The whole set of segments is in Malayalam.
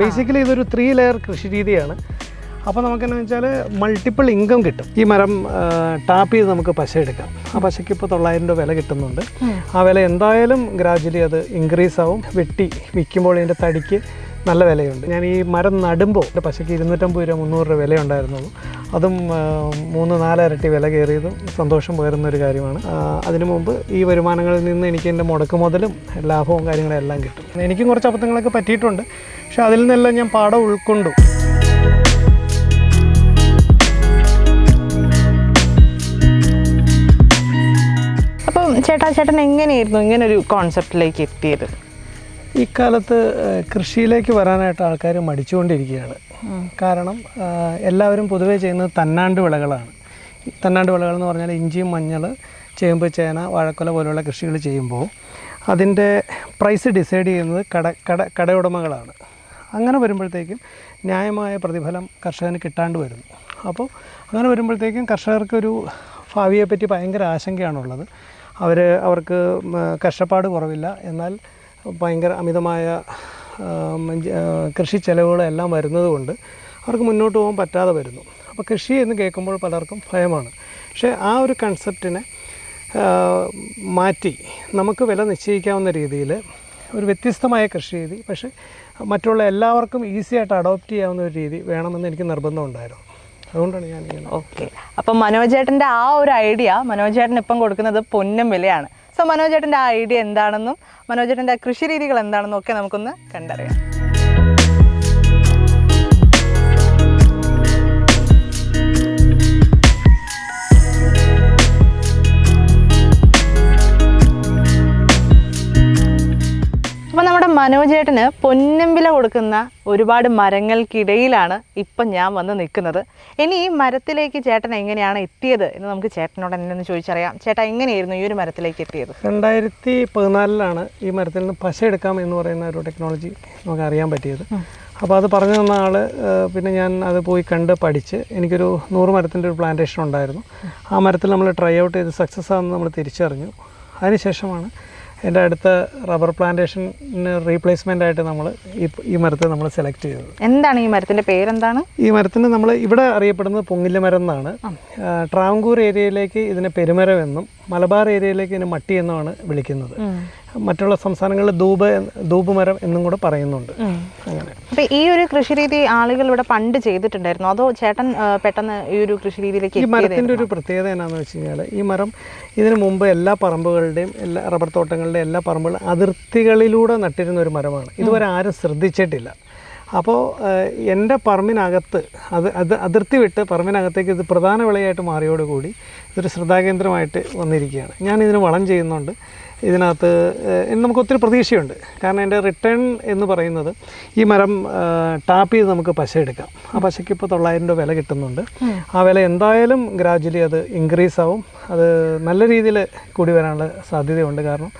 ബേസിക്കലി ഇതൊരു ത്രീ ലെയർ കൃഷി രീതിയാണ്. അപ്പോൾ നമുക്കെന്നു വെച്ചാൽ മൾട്ടിപ്പിൾ ഇൻകം കിട്ടും. ഈ മരം ടാപ്പ് ചെയ്ത് നമുക്ക് പശ എടുക്കാം. ആ പശയ്ക്ക് ഇപ്പോൾ തൊള്ളായിരം രൂപ വില കിട്ടുന്നുണ്ട്. ആ വില എന്തായാലും ഗ്രാജുവലി അത് ഇൻക്രീസ് ആവും. വെട്ടി വിൽക്കുമ്പോൾ ഇതിന്റെ തടിക്ക് നല്ല വിലയുണ്ട്. ഞാൻ ഈ മരം നടുമ്പോൾ എന്റെ പശയ്ക്ക് ഇരുന്നൂറ്റമ്പത് രൂപ മുന്നൂറ് രൂപ വിലയുണ്ടായിരുന്നുള്ളൂ അതും മൂന്ന് നാലരട്ടി വില കയറിയതും സന്തോഷം പകരുന്ന ഒരു കാര്യമാണ്. അതിനു മുമ്പ് ഈ വരുമാനങ്ങളിൽ നിന്ന് എനിക്ക് എന്റെ മുടക്ക് മുതലും ലാഭവും കാര്യങ്ങളും എല്ലാം കിട്ടും. എനിക്കും കുറച്ച് അബദ്ധങ്ങളൊക്കെ പറ്റിയിട്ടുണ്ട്. പക്ഷേ അതിൽ നിന്നെല്ലാം ഞാൻ പാഠം ഉൾക്കൊണ്ടു. ചേട്ടാ ചേട്ടൻ എങ്ങനെയായിരുന്നു ഇങ്ങനെ ഒരു കോൺസെപ്റ്റിലേക്ക് എത്തിയത്? ഇക്കാലത്ത് കൃഷിയിലേക്ക് വരാനായിട്ട് ആൾക്കാർ മടിച്ചുകൊണ്ടിരിക്കുകയാണ്. കാരണം എല്ലാവരും പൊതുവേ ചെയ്യുന്നത് തന്നാണ്ട് വിളകളാണ്. തന്നാണ്ട് വിളകൾ എന്ന് പറഞ്ഞാൽ ഇഞ്ചി മഞ്ഞൾ ചേമ്പ് ചേന വാഴക്കൊല പോലുള്ള കൃഷികൾ ചെയ്യുമ്പോൾ അതിന്റെ പ്രൈസ് ഡിസൈഡ് ചെയ്യുന്നത് കട കട കടയുടമകളാണ്. അങ്ങനെ വരുമ്പോഴത്തേക്കും ന്യായമായ പ്രതിഫലം കർഷകന് കിട്ടാണ്ട് വരുന്നു. അപ്പോൾ അങ്ങനെ വരുമ്പോഴത്തേക്കും കർഷകർക്കൊരു ഭാവിയെപ്പറ്റി ഭയങ്കര ആശങ്കയാണുള്ളത്. അവർ അവർക്ക് കഷ്ടപ്പാട് കുറവില്ല. എന്നാൽ ഭയങ്കര അമിതമായ കൃഷി ചെലവുകളെല്ലാം വരുന്നത് കൊണ്ട് അവർക്ക് മുന്നോട്ട് പോകാൻ പറ്റാതെ വരുന്നു. അപ്പോൾ കൃഷി എന്ന് കേൾക്കുമ്പോൾ പലർക്കും ഭയമാണ്. പക്ഷേ ആ ഒരു കൺസെപ്റ്റിനെ മാറ്റി നമുക്ക് വില നിശ്ചയിക്കാവുന്ന രീതിയിൽ ഒരു വ്യത്യസ്തമായ കൃഷി രീതി പക്ഷേ മറ്റുള്ള എല്ലാവർക്കും ഈസി ആയിട്ട് അഡോപ്റ്റ് ചെയ്യാവുന്ന ഒരു രീതി വേണമെന്ന് എനിക്ക് നിർബന്ധമുണ്ടായിരുന്നു അതുകൊണ്ടാണ് ഞാൻ ഓക്കെ അപ്പം മനോജേട്ടന്റെ ആ ഒരു ഐഡിയ മനോജേട്ടൻ ഇപ്പം കൊടുക്കുന്നത് പൊന്നും വിലയാണ്. സോ മനോജേട്ടന്റെ ഐഡിയ എന്താണെന്നും മനോജേട്ടന്റെ കൃഷി രീതികൾ എന്താണെന്നും ഒക്കെ നമുക്കൊന്ന് കണ്ടറിയാം. മനോജേട്ടന് പൊന്നമ്പില കൊടുക്കുന്ന ഒരുപാട് മരങ്ങൾക്കിടയിലാണ് ഇപ്പം ഞാൻ വന്ന് നിൽക്കുന്നത്. ഇനി ഈ മരത്തിലേക്ക് ചേട്ടൻ എങ്ങനെയാണ് എത്തിയത് എന്ന് നമുക്ക് ചേട്ടനോട് എന്നെ ഒന്ന് ചോദിച്ചറിയാം. ചേട്ടാ എങ്ങനെയായിരുന്നു ഈ ഒരു മരത്തിലേക്ക് എത്തിയത്? രണ്ടായിരത്തി പതിനാലിലാണ് ഈ മരത്തിൽ നിന്ന് പശ എടുക്കാം എന്ന് പറയുന്ന ഒരു ടെക്നോളജി നമുക്ക് അറിയാൻ പറ്റിയത്. അപ്പോൾ അത് പറഞ്ഞു തന്ന ആൾ പിന്നെ ഞാൻ അത് പോയി കണ്ട് പഠിച്ച് എനിക്കൊരു നൂറ് മരത്തിന്റെ ഒരു പ്ലാന്റേഷൻ ഉണ്ടായിരുന്നു. ആ മരത്തിൽ നമ്മൾ ട്രൈ ഔട്ട് ചെയ്ത് സക്സസ് ആണെന്ന് നമ്മൾ തിരിച്ചറിഞ്ഞു. അതിനുശേഷമാണ് എന്റെ അടുത്ത റബ്ബർ പ്ലാന്റേഷന് റീപ്ലേസ്മെന്റ് ആയിട്ട് നമ്മൾ ഈ മരത്തെ നമ്മൾ സെലക്ട് ചെയ്തത്. എന്താണ് ഈ മരത്തിന്റെ പേരെന്താണ്? ഈ മരത്തിന് നമ്മൾ ഇവിടെ അറിയപ്പെടുന്നത് പൊങ്ങില്ല മരം എന്നാണ് ട്രാവങ്കൂർ ഏരിയയിലേക്ക് ഇതിനെ പെരുമരം എന്നും മലബാർ ഏരിയയിലേക്ക് ഇതിനെ മട്ടി എന്നാണ് വിളിക്കുന്നത്. മറ്റുള്ള സംസ്ഥാനങ്ങളിൽ ധൂപ ധൂപ് മരം എന്നും കൂടെ പറയുന്നുണ്ട്. അങ്ങനെ. അപ്പോൾ ഈ ഒരു കൃഷിരീതി ആളുകൾ ഇവിടെ പണ്ട് ചെയ്തിട്ടുണ്ടായിരുന്നു? അതോ ചേട്ടൻ പെട്ടെന്ന് ഈ ഒരു കൃഷിരീതിയിലേക്ക് ഈ മരത്തിന്റെ മരത്തിന്റെ ഒരു പ്രത്യേകത എന്നാന്ന് വെച്ച് കഴിഞ്ഞാൽ ഈ മരം ഇതിനു മുമ്പ് എല്ലാ പറമ്പുകളുടെയും എല്ലാ റബ്ബർ തോട്ടങ്ങളുടെയും എല്ലാ പറമ്പുകളും അതിർത്തികളിലൂടെ നട്ടിരുന്ന ഒരു മരമാണ്. ഇതുവരെ ആരും ശ്രദ്ധിച്ചിട്ടില്ല. അപ്പോൾ എന്റെ പറമ്പിനകത്ത് അത് അത് അതിർത്തി വിട്ട് പറമ്പിനകത്തേക്ക് ഇത് പ്രധാന വിളയായിട്ട് മാറിയോടുകൂടി ഇതൊരു ശ്രദ്ധാകേന്ദ്രമായിട്ട് വന്നിരിക്കുകയാണ്. ഞാൻ ഇതിന് വളം ചെയ്യുന്നുണ്ട്. ഇതിനകത്ത് നമുക്ക് ഒത്തിരി പ്രതീക്ഷയുണ്ട്. കാരണം എന്റെ റിട്ടേൺ എന്ന് പറയുന്നത് ഈ മരം ടാപ്പ് ചെയ്ത് നമുക്ക് പശ എടുക്കാം. ആ പശയ്ക്ക് ഇപ്പോൾ തൊള്ളായിരം രൂപ വില കിട്ടുന്നുണ്ട്. ആ വില എന്തായാലും ഗ്രാജുവലി അത് ഇൻക്രീസ് ആവും. അത് നല്ല രീതിയിൽ കൂടി വരാനുള്ള സാധ്യതയുണ്ട്. കാരണം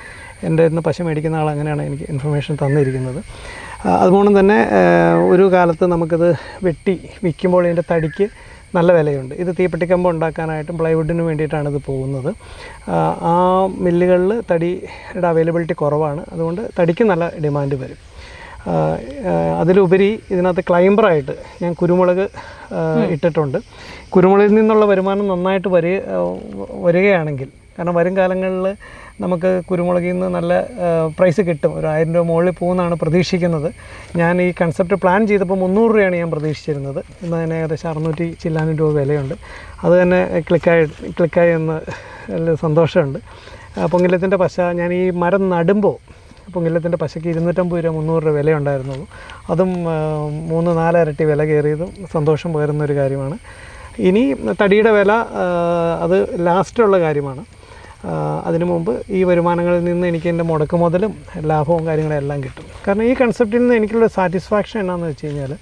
എന്റെ ഇന്ന് പശ മേടിക്കുന്ന ആൾ അങ്ങനെയാണ് എനിക്ക് ഇൻഫർമേഷൻ തന്നിരിക്കുന്നത്. അതുകൊണ്ട് തന്നെ ഒരു കാലത്ത് നമുക്കിത് വെട്ടി വിൽക്കുമ്പോൾ ഇതിന്റെ തടിക്ക് നല്ല വിലയുണ്ട്. ഇത് തീപ്പെട്ടിക്കമ്പ് ഉണ്ടാക്കാനായിട്ടും പ്ലൈവുഡിന് വേണ്ടിയിട്ടാണ് ഇത് പോകുന്നത്. ആ, മില്ലുകളിൽ തടിയുടെ അവൈലബിലിറ്റി കുറവാണ്. അതുകൊണ്ട് തടിക്ക് നല്ല ഡിമാൻഡ് വരും. അതിലുപരി ഇതിനകത്ത് ക്ലൈംബറായിട്ട് ഞാൻ കുരുമുളക് ഇട്ടിട്ടുണ്ട്. കുരുമുളകിൽ നിന്നുള്ള വരുമാനം നന്നായിട്ട് വരിക വരികയാണെങ്കിൽ കാരണം വരും കാലങ്ങളിൽ നമുക്ക് കുരുമുളകിൽ നിന്ന് നല്ല പ്രൈസ് കിട്ടും. ഒരു ആയിരം രൂപ മുകളിൽ പോകുമെന്നാണ് പ്രതീക്ഷിക്കുന്നത്. ഞാൻ ഈ കൺസെപ്റ്റ് പ്ലാൻ ചെയ്തപ്പോൾ മുന്നൂറ് രൂപയാണ് ഞാൻ പ്രതീക്ഷിച്ചിരുന്നത്. ഇന്ന് തന്നെ ഏകദേശം അറുന്നൂറ്റി ചില്ലാനും രൂപ വിലയുണ്ട്. അത് തന്നെ ക്ലിക്കായി ക്ലിക്കായി എന്ന് സന്തോഷമുണ്ട്. പൊങ്കിലത്തിന്റെ പശ ഞാൻ ഈ മരം നടുമ്പോൾ പൊങ്ങില്ലത്തിന്റെ പശയ്ക്ക് ഇരുന്നൂറ്റമ്പത് രൂപ മുന്നൂറ് രൂപ വിലയുണ്ടായിരുന്നുള്ളൂ. അതും മൂന്ന് നാലരട്ടി വില കയറിയതും സന്തോഷം പകരുന്ന ഒരു കാര്യമാണ്. ഇനി തടിയുടെ വില അത് ലാസ്റ്റുള്ള കാര്യമാണ്. അതിനു മുമ്പ് ഈ വരുമാനങ്ങളിൽ നിന്ന് എനിക്ക് എന്റെ മുടക്ക് മുതലും ലാഭവും കാര്യങ്ങളും എല്ലാം കിട്ടും. കാരണം ഈ കൺസെപ്റ്റിൽ നിന്ന് എനിക്കുള്ള സാറ്റിസ്ഫാക്ഷൻ എന്നാന്ന് വെച്ച് കഴിഞ്ഞാൽ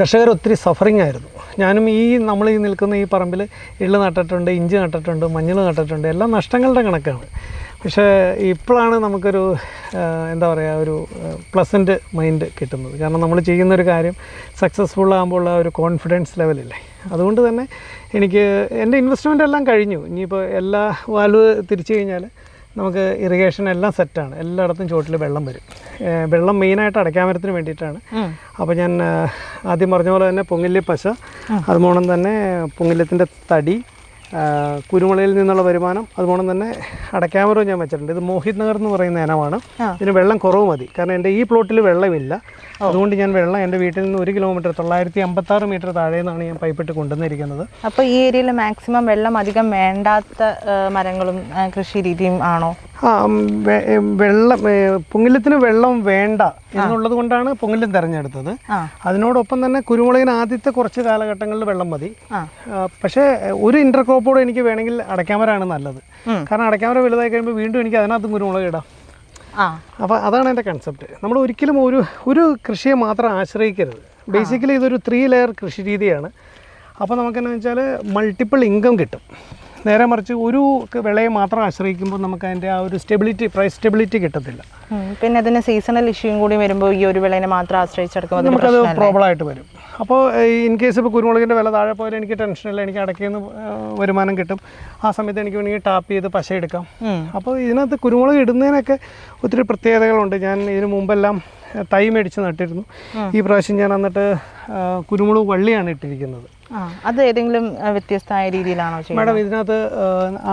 കർഷകർ ഒത്തിരി സഫറിങ് ആയിരുന്നു. ഞാനും ഈ നമ്മൾ ഈ നിൽക്കുന്ന ഈ പറമ്പിൽ എള്ള് നട്ടിട്ടുണ്ട് ഇഞ്ചി നട്ടിട്ടുണ്ട് മഞ്ഞൾ നട്ടിട്ടുണ്ട് എല്ലാം നഷ്ടങ്ങളുടെ കണക്കാണ്. പക്ഷേ ഇപ്പോഴാണ് നമുക്കൊരു എന്താ പറയുക ഒരു പ്ലസന്റ് മൈൻഡ് കിട്ടുന്നത്. കാരണം നമ്മൾ ചെയ്യുന്നൊരു കാര്യം സക്സസ്ഫുൾ ആകുമ്പോൾ ഉള്ള ഒരു കോൺഫിഡൻസ് ലെവലില്ലേ അതുകൊണ്ട് തന്നെ എനിക്ക് എന്റെ ഇൻവെസ്റ്റ്മെന്റ് എല്ലാം കഴിഞ്ഞു. ഇനിയിപ്പോൾ എല്ലാ വാൽവ് തിരിച്ചു കഴിഞ്ഞാൽ നമുക്ക് ഇറിഗേഷൻ എല്ലാം സെറ്റാണ് എല്ലായിടത്തും ചോട്ടിൽ വെള്ളം വരും. വെള്ളം മെയിനായിട്ട് അടയ്ക്കാമരത്തിന് വേണ്ടിയിട്ടാണ്. അപ്പോൾ ഞാൻ ആദ്യം പറഞ്ഞ പോലെ തന്നെ പൊങ്ങില്ലി പശ അതുപോലെ തന്നെ പൊങ്ങില്യത്തിന്റെ തടി കുരുമുളയിൽ നിന്നുള്ള വരുമാനം അതുപോലെ തന്നെ അടയ്ക്കാമരവും ഞാൻ വെച്ചിട്ടുണ്ട്. ഇത് മോഹിത് നഗർ എന്ന് പറയുന്ന ഇനമാണ്. ഇതിന് വെള്ളം കുറവ് മതി. കാരണം എന്റെ ഈ പ്ലോട്ടിൽ വെള്ളമില്ല. അതുകൊണ്ട് ഞാൻ വെള്ളം എന്റെ വീട്ടിൽ നിന്ന് ഒരു കിലോമീറ്റർ തൊള്ളായിരത്തി അമ്പത്താറ് മീറ്റർ താഴെ നിന്നാണ് ഞാൻ പൈപ്പിട്ട് കൊണ്ടുവന്നിരിക്കുന്നത്. അപ്പോൾ ഈ ഏരിയയിൽ മാക്സിമം വെള്ളം അധികം വേണ്ടാത്ത മരങ്ങളും കൃഷി രീതിയും ആണോ? വെള്ളം പൊങ്ങില്ലത്തിന് പൊങ്ങില്യത്തിന് വെള്ളം വേണ്ട എന്നുള്ളത് കൊണ്ടാണ് പൊങ്ങില്യം തിരഞ്ഞെടുത്തത്. അതിനോടൊപ്പം തന്നെ കുരുമുളകിന് ആദ്യത്തെ കുറച്ച് കാലഘട്ടങ്ങളിൽ വെള്ളം മതി. പക്ഷേ ഒരു ഇന്റർക്രോപ്പോട് എനിക്ക് വേണമെങ്കിൽ അടയ്ക്കാമരാണ് നല്ലത്. കാരണം അടയ്ക്കാമര വലുതായി കഴിയുമ്പോൾ വീണ്ടും എനിക്ക് അതിനകത്തും കുരുമുളക് ഇടാം. അപ്പോൾ അതാണ് എന്റെ കൺസെപ്റ്റ് നമ്മൾ ഒരിക്കലും ഒരു ഒരു കൃഷിയെ മാത്രം ആശ്രയിക്കരുത്. ബേസിക്കലി ഇതൊരു ത്രീ ലെയർ കൃഷി രീതിയാണ്. അപ്പോൾ നമുക്കെന്നു വെച്ചാൽ മൾട്ടിപ്പിൾ ഇൻകം കിട്ടും. നേരെ മറിച്ച് ഒരു വിളയെ മാത്രം ആശ്രയിക്കുമ്പോൾ നമുക്ക് അതിന്റെ ആ ഒരു സ്റ്റെബിലിറ്റി പ്രൈസ് സ്റ്റെബിലിറ്റി കിട്ടത്തില്ല. പിന്നെ അതിന് സീസണൽ ഇഷ്യൂയും കൂടി വരുമ്പോൾ ഈ ഒരു വിളയെ മാത്രം ആശ്രയിച്ചെടുക്കുമ്പോൾ നമുക്കത് പ്രോബ്ലം ആയിട്ട് വരും. അപ്പോൾ ഇൻ കേസ് ഇപ്പോൾ കുരുമുളകിന്റെ വില താഴെ പോയാലും എനിക്ക് ടെൻഷനില്ല എനിക്ക് അടയ്ക്കുന്ന വരുമാനം കിട്ടും. ആ സമയത്ത് എനിക്ക് വേണമെങ്കിൽ ടാപ്പ് ചെയ്ത് പശ എടുക്കാം. അപ്പോൾ ഇതിനകത്ത് കുരുമുളക് ഇടുന്നതിനൊക്കെ ഒത്തിരി പ്രത്യേകതകളുണ്ട്. ഞാൻ ഇതിനു മുമ്പെല്ലാം തൈ മേടിച്ച് നട്ടിരുന്നു. ഈ പ്രാവശ്യം ഞാൻ എന്നിട്ട് കുരുമുളക് വള്ളിയാണ് ഇട്ടിരിക്കുന്നത്. അത് ഏതെങ്കിലും വ്യത്യസ്തമായ രീതിയിലാണോ മാഡം ഇതിനകത്ത്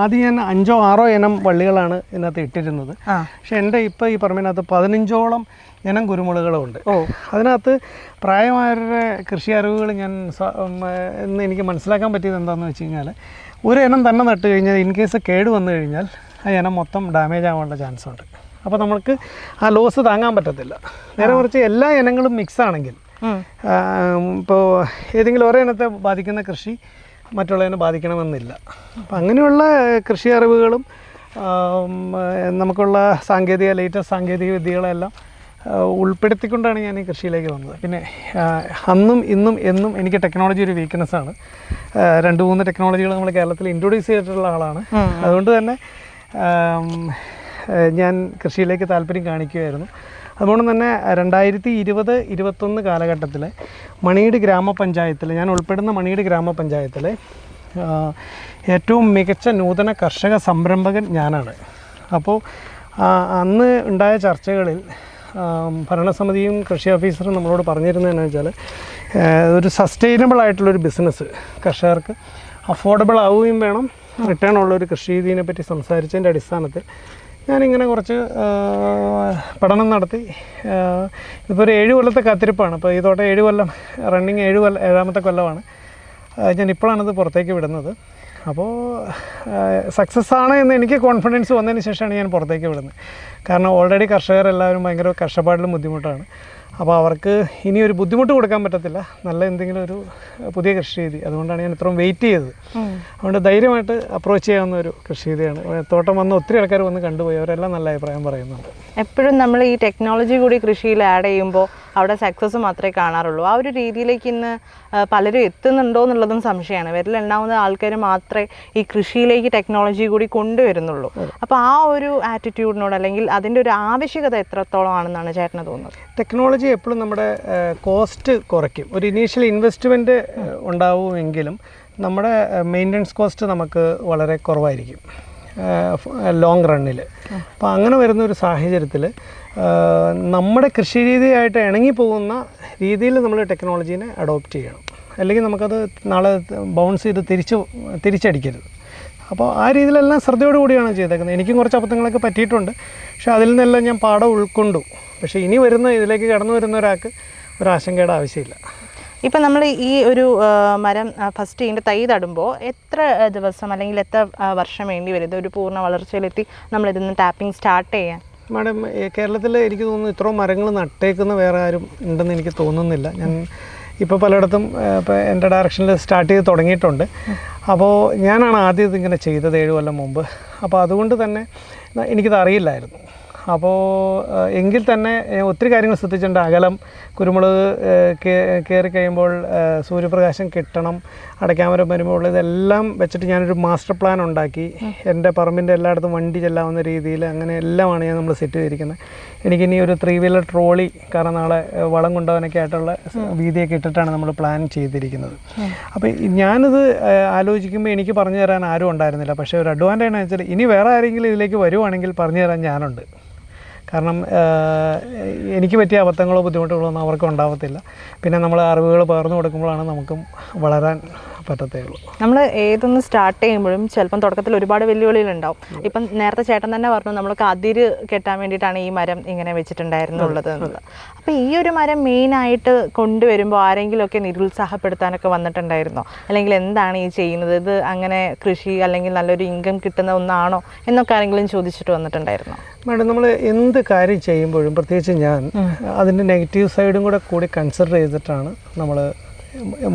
ആദ്യം ഞാൻ അഞ്ചോ ആറോ ഇനം വള്ളികളാണ് ഇതിനകത്ത് ഇട്ടിരുന്നത്. പക്ഷെ എന്റെ ഇപ്പോൾ ഈ പറമ്പിനകത്ത് പതിനഞ്ചോളം ഇനം കുരുമുളകുകളുണ്ട് ഓ. അതിനകത്ത് പ്രായമായവരുടെ കൃഷി അറിവുകൾ ഞാൻ ഇന്ന് എനിക്ക് മനസ്സിലാക്കാൻ പറ്റിയത് എന്താണെന്ന് വെച്ച് കഴിഞ്ഞാൽ ഒരു ഇനം തന്നെ നട്ട് കഴിഞ്ഞാൽ ഇൻ കേസ് കേട് വന്നു കഴിഞ്ഞാൽ ആ ഇനം മൊത്തം ഡാമേജ് ആവാനുള്ള ചാൻസ് ഉണ്ട് അപ്പോൾ നമുക്ക് ആ ലോസ് താങ്ങാൻ പറ്റത്തില്ല. നേരെ മറിച്ച് എല്ലാ ഇനങ്ങളും മിക്സ് ആണെങ്കിൽ. ഇപ്പോൾ ഏതെങ്കിലും ഒരേ ഇനത്തെ ബാധിക്കുന്ന കൃഷി മറ്റുള്ളതിനെ ബാധിക്കണമെന്നില്ല. അപ്പം അങ്ങനെയുള്ള കൃഷി അറിവുകളും നമുക്കുള്ള സാങ്കേതിക ലേറ്റസ്റ്റ് സാങ്കേതിക വിദ്യകളെല്ലാം ഉൾപ്പെടുത്തിക്കൊണ്ടാണ് ഞാൻ ഈ കൃഷിയിലേക്ക് വന്നത്. പിന്നെ അന്നും ഇന്നും എന്നും എനിക്ക് ടെക്നോളജി ഒരു വീക്ക്നെസ് ആണ്. രണ്ട് മൂന്ന് ടെക്നോളജികൾ നമ്മൾ കേരളത്തിൽ ഇൻട്രൊഡ്യൂസ് ചെയ്തിട്ടുള്ള ആളാണ്. അതുകൊണ്ട് തന്നെ ഞാൻ കൃഷിയിലേക്ക് താല്പര്യം കാണിക്കുമായിരുന്നു അതുകൊണ്ട് തന്നെ രണ്ടായിരത്തി ഇരുപത് ഇരുപത്തൊന്ന് കാലഘട്ടത്തിൽ മണിയുടെ ഗ്രാമപഞ്ചായത്തിൽ ഞാൻ ഉൾപ്പെടുന്ന മണിയുടെ ഗ്രാമപഞ്ചായത്തിൽ ഏറ്റവും മികച്ച നൂതന കർഷക സംരംഭകൻ ഞാനാണ്. അപ്പോൾ അന്ന് ഉണ്ടായ ചർച്ചകളിൽ ഭരണസമിതിയും കൃഷി ഓഫീസറും നമ്മളോട് പറഞ്ഞിരുന്നതെന്ന് വെച്ചാൽ ഒരു സസ്റ്റൈനബിൾ ആയിട്ടുള്ളൊരു ബിസിനസ് കർഷകർക്ക് അഫോർഡബിൾ ആവുകയും വേണം. റിട്ടേൺ ഉള്ള ഒരു കൃഷി രീതിയെ പറ്റി സംസാരിച്ചതിന്റെ അടിസ്ഥാനത്തിൽ ഞാനിങ്ങനെ കുറച്ച് പഠനം നടത്തി. ഇപ്പോൾ ഒരു ഏഴ് കൊല്ലത്തെ കാത്തിരിപ്പാണ്. അപ്പോൾ ഇതോടെ ഏഴ് കൊല്ലം റണ്ണിങ് ഏഴ് കൊല്ലം ഏഴാമത്തെ കൊല്ലമാണ്. ഞാൻ ഇപ്പോഴാണിത് പുറത്തേക്ക് വിടുന്നത്. അപ്പോൾ സക്സസ് ആണ് എന്ന് എനിക്ക് കോൺഫിഡൻസ് വന്നതിന് ശേഷമാണ് ഞാൻ പുറത്തേക്ക് വിടുന്നത്. കാരണം ഓൾറെഡി കർഷകർ എല്ലാവരും ഭയങ്കര കഷ്ടപ്പാടിലും ബുദ്ധിമുട്ടാണ്. അപ്പോൾ അവർക്ക് ഇനി ഒരു ബുദ്ധിമുട്ട് കൊടുക്കാൻ പറ്റത്തില്ല. നല്ല എന്തെങ്കിലും ഒരു പുതിയ കൃഷി രീതി അതുകൊണ്ടാണ് ഞാൻ ഇത്രയും വെയിറ്റ് ചെയ്തത്. അതുകൊണ്ട് ധൈര്യമായിട്ട് അപ്രോച്ച് ചെയ്യാവുന്ന ഒരു കൃഷി രീതിയാണ് തോട്ടം വന്ന് ഒത്തിരി ആൾക്കാർ വന്ന് കണ്ടുപോയി. അവരെല്ലാം നല്ല അഭിപ്രായം പറയുന്നുണ്ട്. എപ്പോഴും നമ്മൾ ഈ ടെക്നോളജി കൂടി കൃഷിയിൽ ആഡ് ചെയ്യുമ്പോൾ അവിടെ സക്സസ് മാത്രമേ കാണാറുള്ളൂ. ആ ഒരു രീതിയിലേക്ക് ഇന്ന് പലരും എത്തുന്നുണ്ടോ എന്നുള്ളതും സംശയമാണ്. വിരലുണ്ടാവുന്ന ആൾക്കാർ മാത്രമേ ഈ കൃഷിയിലേക്ക് ടെക്നോളജി കൂടി കൊണ്ടുവരുന്നുള്ളൂ. അപ്പോൾ ആ ഒരു ആറ്റിറ്റ്യൂഡിനോട് അല്ലെങ്കിൽ അതിന്റെ ഒരു ആവശ്യകത എത്രത്തോളം ആണെന്നാണ് ചേട്ടന് തോന്നുന്നത്? ടെക്നോളജി എപ്പോഴും നമ്മുടെ കോസ്റ്റ് കുറയ്ക്കും. ഒരു ഇനീഷ്യൽ ഇൻവെസ്റ്റ്മെന്റ് ഉണ്ടാവുമെങ്കിലും നമ്മുടെ മെയിന്റനൻസ് കോസ്റ്റ് നമുക്ക് വളരെ കുറവായിരിക്കും. ലോങ് റണ്ണിൽ അപ്പോൾ അങ്ങനെ വരുന്ന ഒരു സാഹചര്യത്തിൽ നമ്മുടെ കൃഷി രീതിയായിട്ട് ഇണങ്ങി പോകുന്ന രീതിയിൽ നമ്മൾ ടെക്നോളജീനെ അഡോപ്റ്റ് ചെയ്യണം. അല്ലെങ്കിൽ നമുക്കത് നാളെ ബൗൺസ് ചെയ്ത് തിരിച്ച് തിരിച്ചടിക്കരുത്. അപ്പോൾ ആ രീതിയിലെല്ലാം ശ്രദ്ധയോടു കൂടിയാണ് ചെയ്തേക്കുന്നത്. എനിക്കും കുറച്ച് അബദ്ധങ്ങളൊക്കെ പറ്റിയിട്ടുണ്ട്. പക്ഷേ അതിൽ നിന്നെല്ലാം ഞാൻ പാഠം ഉൾക്കൊണ്ടു. പക്ഷേ ഇനി വരുന്ന ഇതിലേക്ക് കടന്നു വരുന്ന ഒരാൾക്ക് ഒരു ആശങ്കയുടെ ആവശ്യമില്ല. ഇപ്പം നമ്മൾ ഈ ഒരു മരം ഫസ്റ്റ് ഇതിന്റെ തൈ തടുമ്പോൾ എത്ര ദിവസം അല്ലെങ്കിൽ എത്ര വർഷം വേണ്ടി വരും? ഒരു പൂർണ വളർച്ചയിലെത്തി നമ്മൾ ഇതിന്ന് ടാപ്പിംഗ് സ്റ്റാർട്ട് ചെയ്യാൻ. മാഡം കേരളത്തിൽ എനിക്ക് തോന്നുന്നു ഇത്രയും മരങ്ങൾ നട്ടേക്കുന്ന വേറെ ആരും ഉണ്ടെന്ന് എനിക്ക് തോന്നുന്നില്ല. ഞാൻ ഇപ്പോൾ പലയിടത്തും ഇപ്പോൾ എന്റെ ഡയറക്ഷനിൽ സ്റ്റാർട്ട് ചെയ്ത് തുടങ്ങിയിട്ടുണ്ട്. അപ്പോൾ ഞാനാണ് ആദ്യം ഇതിങ്ങനെ ചെയ്തത് ഏഴ് കൊല്ലം മുമ്പ്. അപ്പോൾ അതുകൊണ്ട് തന്നെ എനിക്കിത് അറിയില്ലായിരുന്നു അപ്പോൾ എങ്കിൽ തന്നെ ഒത്തിരി കാര്യങ്ങൾ ശ്രദ്ധിച്ചിട്ടുണ്ട്. അകലം കുരുമുളക് കയറി കഴിയുമ്പോൾ സൂര്യപ്രകാശം കിട്ടണം അടയ്ക്കാമരം വരുമ്പോൾ ഇതെല്ലാം വെച്ചിട്ട് ഞാനൊരു മാസ്റ്റർ പ്ലാൻ ഉണ്ടാക്കി. എന്റെ പറമ്പിന്റെ എല്ലായിടത്തും വണ്ടി ചെല്ലാവുന്ന രീതിയിൽ അങ്ങനെ എല്ലാമാണ് ഞാൻ നമ്മൾ സെറ്റ് ചെയ്തിരിക്കുന്നത്. എനിക്കിനി ഒരു ത്രീ വീലർ ട്രോളി കാരണം നാളെ വളം കൊണ്ടുപോകാനൊക്കെ ആയിട്ടുള്ള വീതിയൊക്കെ ഇട്ടിട്ടാണ് നമ്മൾ പ്ലാൻ ചെയ്തിരിക്കുന്നത്. അപ്പോൾ ഞാനിത് ആലോചിക്കുമ്പോൾ എനിക്ക് പറഞ്ഞു തരാൻ ആരും ഉണ്ടായിരുന്നില്ല. പക്ഷേ ഒരു അഡ്വാന്റേജ് എന്ന് വെച്ചാൽ ഇനി വേറെ ആരെങ്കിലും ഇതിലേക്ക് വരുവാണെങ്കിൽ പറഞ്ഞു തരാൻ ഞാനുണ്ട്. കാരണം എനിക്ക് പറ്റിയ അബദ്ധങ്ങളോ ബുദ്ധിമുട്ടുകളോ ഒന്നും അവർക്ക് ഉണ്ടാവത്തില്ല. പിന്നെ നമ്മൾ അറിവുകൾ പകർന്നു കൊടുക്കുമ്പോഴാണ് നമുക്കും വളരാൻ പറ്റത്തേ ഉള്ളൂ നമ്മൾ ഏതൊന്ന് സ്റ്റാർട്ട് ചെയ്യുമ്പോഴും ചിലപ്പം തുടക്കത്തിൽ ഒരുപാട് വെല്ലുവിളികളുണ്ടാവും. ഇപ്പം നേരത്തെ ചേട്ടൻ തന്നെ പറഞ്ഞു നമ്മൾക്ക് അതിര് കെട്ടാൻ വേണ്ടിയിട്ടാണ് ഈ മരം ഇങ്ങനെ വെച്ചിട്ടുണ്ടായിരുന്നുള്ളത് എന്നുള്ളത്. അപ്പോൾ ഈ ഒരു മരം മെയിൻ മെയിനായിട്ട് കൊണ്ടുവരുമ്പോൾ ആരെങ്കിലുമൊക്കെ നിരുത്സാഹപ്പെടുത്താനൊക്കെ വന്നിട്ടുണ്ടായിരുന്നോ? അല്ലെങ്കിൽ എന്താണ് ഈ ചെയ്യുന്നത്? ഇത് അങ്ങനെ കൃഷി അല്ലെങ്കിൽ നല്ലൊരു ഇൻകം കിട്ടുന്ന ഒന്നാണോ? എന്നൊക്കെ ആരെങ്കിലും ചോദിച്ചിട്ട് വന്നിട്ടുണ്ടായിരുന്നോ? മാഡം നമ്മൾ എന്ത് കാര്യം ചെയ്യുമ്പോഴും പ്രത്യേകിച്ച് ഞാൻ അതിന്റെ നെഗറ്റീവ് സൈഡും കൂടെ കൂടി കൺസിഡർ ചെയ്തിട്ടാണ് നമ്മൾ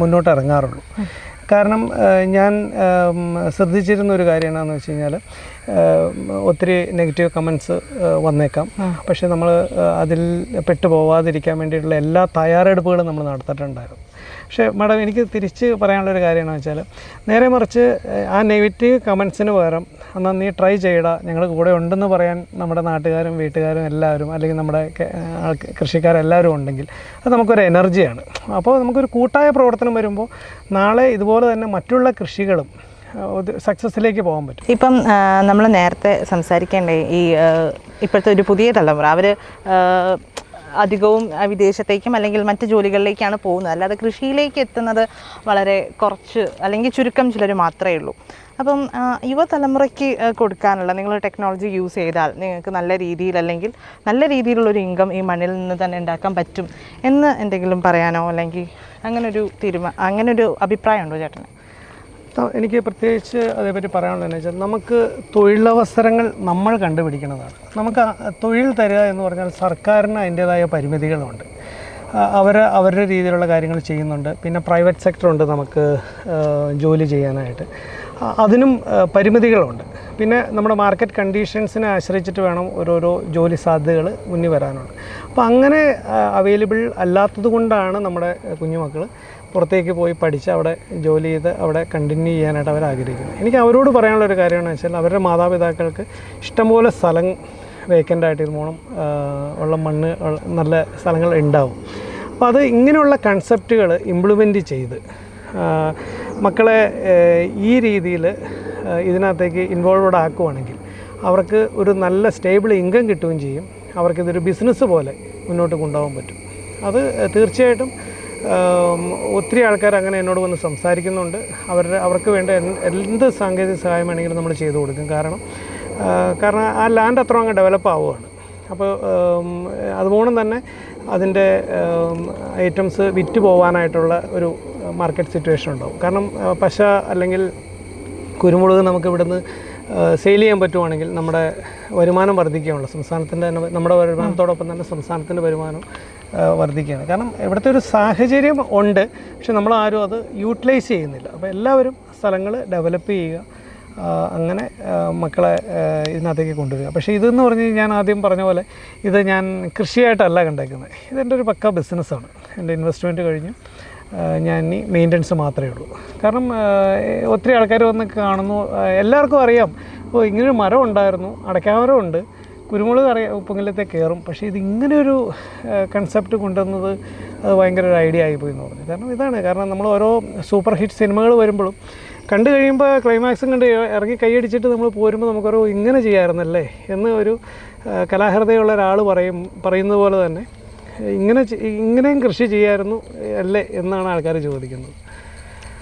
മുന്നോട്ട് ഇറങ്ങാറുള്ളൂ. കാരണം ഞാൻ ശ്രദ്ധിച്ചിരുന്ന ഒരു കാര്യം എന്താണെന്ന് വെച്ച് കഴിഞ്ഞാൽ ഒത്തിരി നെഗറ്റീവ് കമൻസ് വന്നേക്കാം. പക്ഷേ നമ്മൾ അതിൽ പെട്ടു പോവാതിരിക്കാൻ വേണ്ടിയിട്ടുള്ള എല്ലാ തയ്യാറെടുപ്പുകളും നമ്മൾ നടത്തിയിട്ടുണ്ടായിരുന്നു. പക്ഷേ മാഡം എനിക്ക് തിരിച്ച് പറയാനുള്ളൊരു കാര്യം എന്ന് വെച്ചാൽ നേരെ മറിച്ച് ആ നെഗറ്റീവ് കമൻസിന് പകരം എന്നാൽ നീ ട്രൈ ചെയ്യടാ ഞങ്ങൾ കൂടെ ഉണ്ടെന്ന് പറയാൻ നമ്മുടെ നാട്ടുകാരും വീട്ടുകാരും എല്ലാവരും അല്ലെങ്കിൽ നമ്മുടെ കൃഷിക്കാരെല്ലാവരും ഉണ്ടെങ്കിൽ അത് നമുക്കൊരു എനർജിയാണ്. അപ്പോൾ നമുക്കൊരു കൂട്ടായ പ്രവർത്തനം വരുമ്പോൾ നാളെ ഇതുപോലെ തന്നെ മറ്റുള്ള കൃഷികളും സക്സസ്സിലേക്ക് പോകാൻ പറ്റും. ഇപ്പം നമ്മൾ നേരത്തെ സംസാരിക്കേണ്ട ഈ ഇപ്പോഴത്തെ ഒരു പുതിയ തലമുറ അവർ അധികവും വിദേശത്തേക്കും അല്ലെങ്കിൽ മറ്റ് ജോലികളിലേക്കാണ് പോകുന്നത്. അല്ലാതെ കൃഷിയിലേക്ക് എത്തുന്നത് വളരെ കുറച്ച് അല്ലെങ്കിൽ ചുരുക്കം ചിലർ മാത്രമേ ഉള്ളൂ. അപ്പം യുവതലമുറയ്ക്ക് കൊടുക്കാനുള്ള നിങ്ങൾ ടെക്നോളജി യൂസ് ചെയ്താൽ നിങ്ങൾക്ക് നല്ല രീതിയിൽ അല്ലെങ്കിൽ നല്ല രീതിയിലുള്ളൊരു ഇൻകം ഈ മണ്ണിൽ നിന്ന് തന്നെ ഉണ്ടാക്കാൻ പറ്റും എന്ന് എന്തെങ്കിലും പറയാനോ? അല്ലെങ്കിൽ അങ്ങനൊരു തീരുമാനം അങ്ങനൊരു അഭിപ്രായം ഉണ്ടോ ചേട്ടന്? എനിക്ക് പ്രത്യേകിച്ച് അതേപറ്റി പറയാനുള്ളത് എന്ന് വെച്ചാൽ നമുക്ക് തൊഴിലവസരങ്ങൾ നമ്മൾ കണ്ടുപിടിക്കുന്നതാണ്. നമുക്ക് തൊഴിൽ തരിക എന്ന് പറഞ്ഞാൽ സർക്കാരിന് അതിന്റേതായ പരിമിതികളുണ്ട്. അവർ അവരുടെ രീതിയിലുള്ള കാര്യങ്ങൾ ചെയ്യുന്നുണ്ട്. പിന്നെ പ്രൈവറ്റ് സെക്ടറുണ്ട് നമുക്ക് ജോലി ചെയ്യാനായിട്ട്. അതിനും പരിമിതികളുണ്ട്. പിന്നെ നമ്മുടെ മാർക്കറ്റ് കണ്ടീഷൻസിനെ ആശ്രയിച്ചിട്ട് വേണം ഓരോരോ ജോലി സാധ്യതകൾ മുന്നിൽ വരാനുള്ളത് അപ്പോൾ അങ്ങനെ അവൈലബിൾ അല്ലാത്തത് കൊണ്ടാണ് നമ്മുടെ കുഞ്ഞുമക്കൾ പുറത്തേക്ക് പോയി പഠിച്ച് അവിടെ ജോലി ചെയ്ത് അവിടെ കണ്ടിന്യൂ ചെയ്യാനായിട്ട് അവർ ആഗ്രഹിക്കുന്നത്. എനിക്ക് അവരോട് പറയാനുള്ള ഒരു കാര്യമെന്ന് വെച്ചാൽ അവരുടെ മാതാപിതാക്കൾക്ക് ഇഷ്ടംപോലെ സ്ഥലം വേക്കന്റ് ആയിട്ട് ഇരുന്നോണം ഉള്ള മണ്ണ് നല്ല സ്ഥലങ്ങൾ ഉണ്ടാവും. അപ്പോൾ അത് ഇങ്ങനെയുള്ള കൺസെപ്റ്റുകൾ ഇംപ്ലിമെന്റ് ചെയ്ത് മക്കളെ ഈ രീതിയിൽ ഇതിനകത്തേക്ക് ഇൻവോൾവഡ് ആക്കുവാണെങ്കിൽ അവർക്ക് ഒരു നല്ല സ്റ്റേബിൾ ഇൻകം കിട്ടുകയും ചെയ്യും. അവർക്കിതൊരു ബിസിനസ് പോലെ മുന്നോട്ട് കൊണ്ടുപോകാൻ പറ്റും. അത് തീർച്ചയായിട്ടും ഒത്തിരി ആൾക്കാർ അങ്ങനെ എന്നോട് വന്ന് സംസാരിക്കുന്നുണ്ട്. അവരുടെ അവർക്ക് വേണ്ട എന്ത് സാങ്കേതിക സഹായം വേണമെങ്കിലും നമ്മൾ ചെയ്തു കൊടുക്കും. കാരണം കാരണം ആ ലാൻഡ് അത്ര അങ്ങ് ഡെവലപ്പ് ആവുകയാണ്. അപ്പോൾ അതുപോണം തന്നെ അതിന്റെ ഐറ്റംസ് വിറ്റ് പോകാനായിട്ടുള്ള ഒരു മാർക്കറ്റ് സിറ്റുവേഷൻ ഉണ്ടാവും. കാരണം പശ അല്ലെങ്കിൽ കുരുമുളക് നമുക്ക് ഇവിടുന്ന് സെയിൽ ചെയ്യാൻ പറ്റുവാണെങ്കിൽ നമ്മുടെ വരുമാനം വർദ്ധിക്കുകയുള്ളൂ സംസ്ഥാനത്തിന്റെ തന്നെ നമ്മുടെ വരുമാനത്തോടൊപ്പം തന്നെ സംസ്ഥാനത്തിന്റെ വരുമാനം വർദ്ധിക്കുകയാണ്. കാരണം ഇവിടുത്തെ ഒരു സാഹചര്യം ഉണ്ട് പക്ഷെ നമ്മൾ ആരും അത് യൂട്ടിലൈസ് ചെയ്യുന്നില്ല. അപ്പോൾ എല്ലാവരും സ്ഥലങ്ങൾ ഡെവലപ്പ് ചെയ്യുക അങ്ങനെ മക്കളെ ഇതിനകത്തേക്ക് കൊണ്ടുവരിക. പക്ഷേ ഇതെന്ന് പറഞ്ഞ് ഞാൻ ആദ്യം പറഞ്ഞ പോലെ ഇത് ഞാൻ കൃഷിയായിട്ടല്ല കണ്ടേക്കുന്നത്. ഇതെന്റെ ഒരു പക്ക ബിസിനസ്സാണ് എന്റെ ഇൻവെസ്റ്റ്മെന്റ് കഴിഞ്ഞു. ഞാൻ ഇനി മെയിന്റനൻസ് മാത്രമേ ഉള്ളൂ. കാരണം ഒത്തിരി ആൾക്കാർ വന്ന് കാണുന്നു. എല്ലാവർക്കും അറിയാം. ഓ ഇങ്ങനൊരു മരം ഉണ്ടായിരുന്നു. അടയ്ക്കാമരം ഉണ്ട്. കുരുമുളക് അറിയാം ഉപ്പുങ്കലത്തെ കയറും. പക്ഷേ ഇത് ഇങ്ങനെയൊരു കൺസെപ്റ്റ് കൊണ്ടുവന്നത് അത് ഭയങ്കര ഒരു ഐഡിയ ആയിപ്പോയി എന്ന് പറഞ്ഞു. കാരണം ഇതാണ്. കാരണം നമ്മൾ ഓരോ സൂപ്പർ ഹിറ്റ് സിനിമകൾ വരുമ്പോഴും കണ്ടു കഴിയുമ്പോൾ ക്ലൈമാക്സും കണ്ട് ഇറങ്ങി കൈയടിച്ചിട്ട് നമ്മൾ പോരുമ്പോൾ നമുക്കൊരു ഇങ്ങനെ ചെയ്യാമായിരുന്നല്ലേ എന്ന് ഒരു കലാഹൃദയുള്ള ഒരാൾ പറയും പറയുന്നത് പോലെ തന്നെ. ഇങ്ങനെ ഇങ്ങനെയും കൃഷി ചെയ്യായിരുന്നു അല്ലേ എന്നാണ് ആൾക്കാർ ചോദിക്കുന്നത്.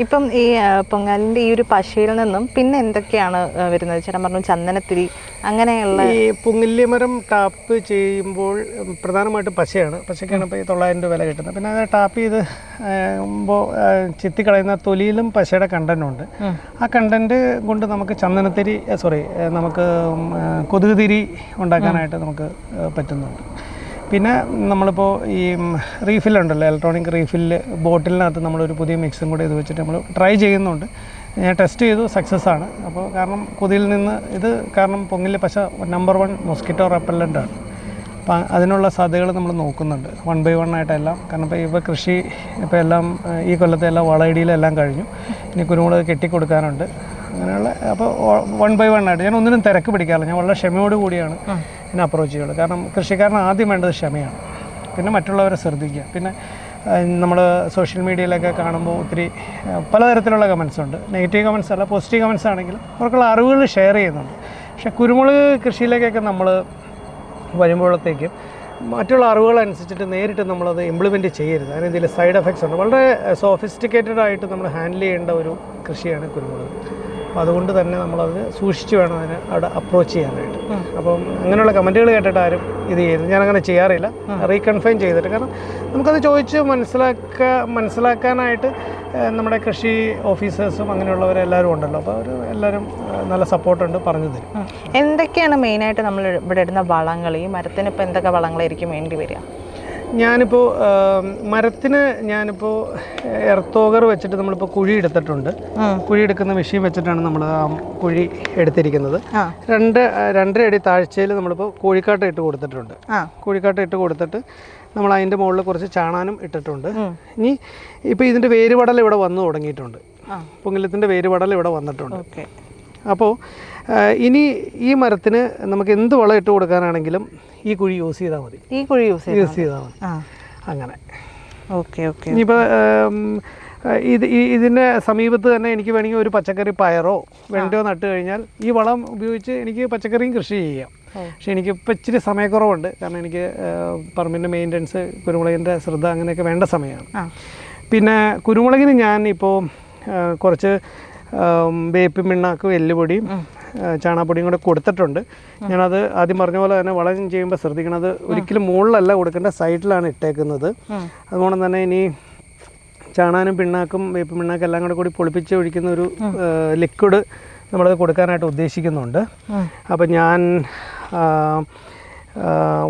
ഇപ്പം ഈ പൊങ്ങാലിന്റെ ഈ ഒരു പശയിൽ നിന്നും പിന്നെ എന്തൊക്കെയാണ് വരുന്നത്? ചേട്ടൻ പറഞ്ഞു ചന്ദനത്തിരി അങ്ങനെയുള്ള ഈ പുങ്ങില്യമരം ടാപ്പ് ചെയ്യുമ്പോൾ പ്രധാനമായിട്ട് പശയാണ്. പശയ്ക്കാണ് ഇപ്പോൾ ഈ തൊള്ളായിരം രൂപ വില കിട്ടുന്നത്. പിന്നെ അത് ടാപ്പ് ചെയ്ത് ചിത്തിക്കളയുന്ന തൊലിയിലും പശയുടെ കണ്ടന്റ് ഉണ്ട് ആ കണ്ടന്റ് കൊണ്ട് നമുക്ക് ചന്ദനത്തിരി സോറി നമുക്ക് കൊതുകുതിരി കൊതുക് ഉണ്ടാക്കാനായിട്ട് നമുക്ക് പറ്റുന്നുണ്ട്. പിന്നെ നമ്മളിപ്പോൾ ഈ റീഫില്ലുണ്ടല്ലോ ഇലക്ട്രോണിക് റീഫില്ല് ബോട്ടിലിനകത്ത് നമ്മളൊരു പുതിയ മിക്സും കൂടെ ഇത് വെച്ചിട്ട് നമ്മൾ ട്രൈ ചെയ്യുന്നുണ്ട്. ഞാൻ ടെസ്റ്റ് ചെയ്തു സക്സസ് ആണ്. അപ്പോൾ കാരണം കൊതിയിൽ നിന്ന് ഇത് കാരണം പൊങ്ങിലെ പശ നമ്പർ വൺ മൊസ്കിറ്റോ റെപ്പല്ലന്റ് ആണ്. അപ്പോൾ അതിനുള്ള സാധ്യതകൾ നമ്മൾ നോക്കുന്നുണ്ട് വൺ ബൈ വൺ ആയിട്ടെല്ലാം കാരണം ഇപ്പോൾ ഇപ്പോൾ കൃഷി ഇപ്പോൾ എല്ലാം ഈ കൊല്ലത്തെ എല്ലാം വളയിടിയിലെല്ലാം കഴിഞ്ഞു. ഇനി കുരുമുളക് കെട്ടിക്കൊടുക്കാനുണ്ട്. അങ്ങനെയുള്ള അപ്പോൾ വൺ ബൈ വൺ ആയിട്ട്. ഞാൻ ഒന്നിനും തിരക്ക് പിടിക്കാറില്ല. ഞാൻ വളരെ ക്ഷമയോട് കൂടിയാണ് ഞാൻ അപ്രോച്ച് ചെയ്യുള്ളൂ കാരണം കൃഷിക്കാരന് ആദ്യം വേണ്ടത് ക്ഷമയാണ്. പിന്നെ മറ്റുള്ളവരെ ശ്രദ്ധിക്കുക. പിന്നെ നമ്മൾ സോഷ്യൽ മീഡിയയിലൊക്കെ കാണുമ്പോൾ ഒത്തിരി പലതരത്തിലുള്ള കമൻസ് ഉണ്ട്. നെഗറ്റീവ് കമൻസ് അല്ല പോസിറ്റീവ് കമൻസ് ആണെങ്കിലും അവർക്കുള്ള അറിവുകൾ ഷെയർ ചെയ്യുന്നുണ്ട്. പക്ഷെ കുരുമുളക് കൃഷിയിലേക്കൊക്കെ നമ്മൾ വരുമ്പോഴത്തേക്കും മറ്റുള്ള അറിവുകൾ അനുസരിച്ചിട്ട് നേരിട്ട് നമ്മളത് ഇംപ്ലിമെന്റ് ചെയ്യരുത്. അതിന് ഇതിൽ സൈഡ് എഫക്ട്സ് ഉണ്ട്. വളരെ സോഫിസ്റ്റിക്കേറ്റഡ് ആയിട്ട് നമ്മൾ ഹാൻഡിൽ ചെയ്യേണ്ട ഒരു കൃഷിയാണ് കുരുമുളക്. അപ്പോൾ അതുകൊണ്ട് തന്നെ നമ്മളത് സൂക്ഷിച്ച് വേണം അതിനെ അവിടെ അപ്രോച്ച് ചെയ്യാനായിട്ട്. അപ്പം അങ്ങനെയുള്ള കമന്റുകൾ കേട്ടിട്ട് ആരും ഇത് ചെയ്യരുത്. ഞാനങ്ങനെ ചെയ്യാറില്ല. റീകൺഫൈൻ ചെയ്തിട്ട്. കാരണം നമുക്കത് ചോദിച്ച് മനസ്സിലാക്കുക മനസ്സിലാക്കാനായിട്ട് നമ്മുടെ കൃഷി ഓഫീസേഴ്സും അങ്ങനെയുള്ളവരെല്ലാവരും ഉണ്ടല്ലോ. അപ്പോൾ അവർ എല്ലാവരും നല്ല സപ്പോർട്ടുണ്ട് പറഞ്ഞു തരും. എന്തൊക്കെയാണ് മെയിനായിട്ട് നമ്മൾ ഇവിടെ ഇടുന്ന വളങ്ങൾ? ഈ മരത്തിന് ഇപ്പോൾ എന്തൊക്കെ വളങ്ങളായിരിക്കും വേണ്ടി വരിക? ഞാനിപ്പോൾ മരത്തിന് ഞാനിപ്പോൾ എർത്തോഗർ വെച്ചിട്ട് നമ്മളിപ്പോൾ കുഴി എടുത്തിട്ടുണ്ട്. കുഴി എടുക്കുന്ന മെഷീൻ വെച്ചിട്ടാണ് നമ്മൾ ആ കുഴി എടുത്തിരിക്കുന്നത്. രണ്ട് രണ്ടര അടി താഴ്ചയിൽ നമ്മളിപ്പോൾ കോഴിക്കാട്ട ഇട്ട് കൊടുത്തിട്ടുണ്ട്. കോഴിക്കാട്ട ഇട്ട് കൊടുത്തിട്ട് നമ്മൾ അതിന്റെ മുകളിൽ കുറച്ച് ചാണാനും ഇട്ടിട്ടുണ്ട്. ഇനി ഇപ്പോൾ ഇതിന്റെ വേരുപടൽ ഇവിടെ വന്നു തുടങ്ങിയിട്ടുണ്ട്. പൊങ്കിലത്തിന്റെ വേരുപടൽ ഇവിടെ വന്നിട്ടുണ്ട്. ഓക്കെ. അപ്പോൾ ഇനി ഈ മരത്തിന് നമുക്ക് എന്ത് വളം ഇട്ട് കൊടുക്കാനാണെങ്കിലും ഈ കുഴി യൂസ് ചെയ്താൽ മതി. ഈ കുഴി യൂസ് യൂസ് ചെയ്താൽ മതി. അങ്ങനെ. ഓക്കെ ഓക്കെ ഇനിയിപ്പോൾ ഇത് ഈ- ഇതിന്റെ സമീപത്ത് തന്നെ എനിക്ക് വേണമെങ്കിൽ ഒരു പച്ചക്കറി പയറോ വെണ്ടയോ നട്ട് കഴിഞ്ഞാൽ ഈ വളം ഉപയോഗിച്ച് എനിക്ക് പച്ചക്കറിയും കൃഷി ചെയ്യാം. പക്ഷെ എനിക്ക് ഇപ്പം ഇച്ചിരി സമയക്കുറവുണ്ട്. കാരണം എനിക്ക് പറമ്പിന്റെ മെയിന്റനൻസ് കുരുമുളകിന്റെ ശ്രദ്ധ അങ്ങനെയൊക്കെ വേണ്ട സമയമാണ്. പിന്നെ കുരുമുളകിന് ഞാൻ ഇപ്പോൾ കുറച്ച് വേപ്പിൻ പിണ്ണാക്കും എല്ലുപൊടിയും ചാണകപ്പൊടിയും കൂടെ കൊടുത്തിട്ടുണ്ട് ഞാനത് ആദ്യം പറഞ്ഞ പോലെ തന്നെ വളം ചെയ്യുമ്പോൾ ശ്രദ്ധിക്കണത് ഒരിക്കലും മുകളിലല്ല കൊടുക്കേണ്ട സൈഡിലാണ് ഇട്ടേക്കുന്നത്. അതുകൊണ്ട് തന്നെ ഇനി ചാണാനും പിണ്ണാക്കും വേപ്പ് പിണ്ണാക്കും എല്ലാം കൂടെ കൂടി പൊളിപ്പിച്ച് ഒഴിക്കുന്ന ഒരു ലിക്വിഡ് നമ്മളത് കൊടുക്കാനായിട്ട് ഉദ്ദേശിക്കുന്നുണ്ട്. അപ്പം ഞാൻ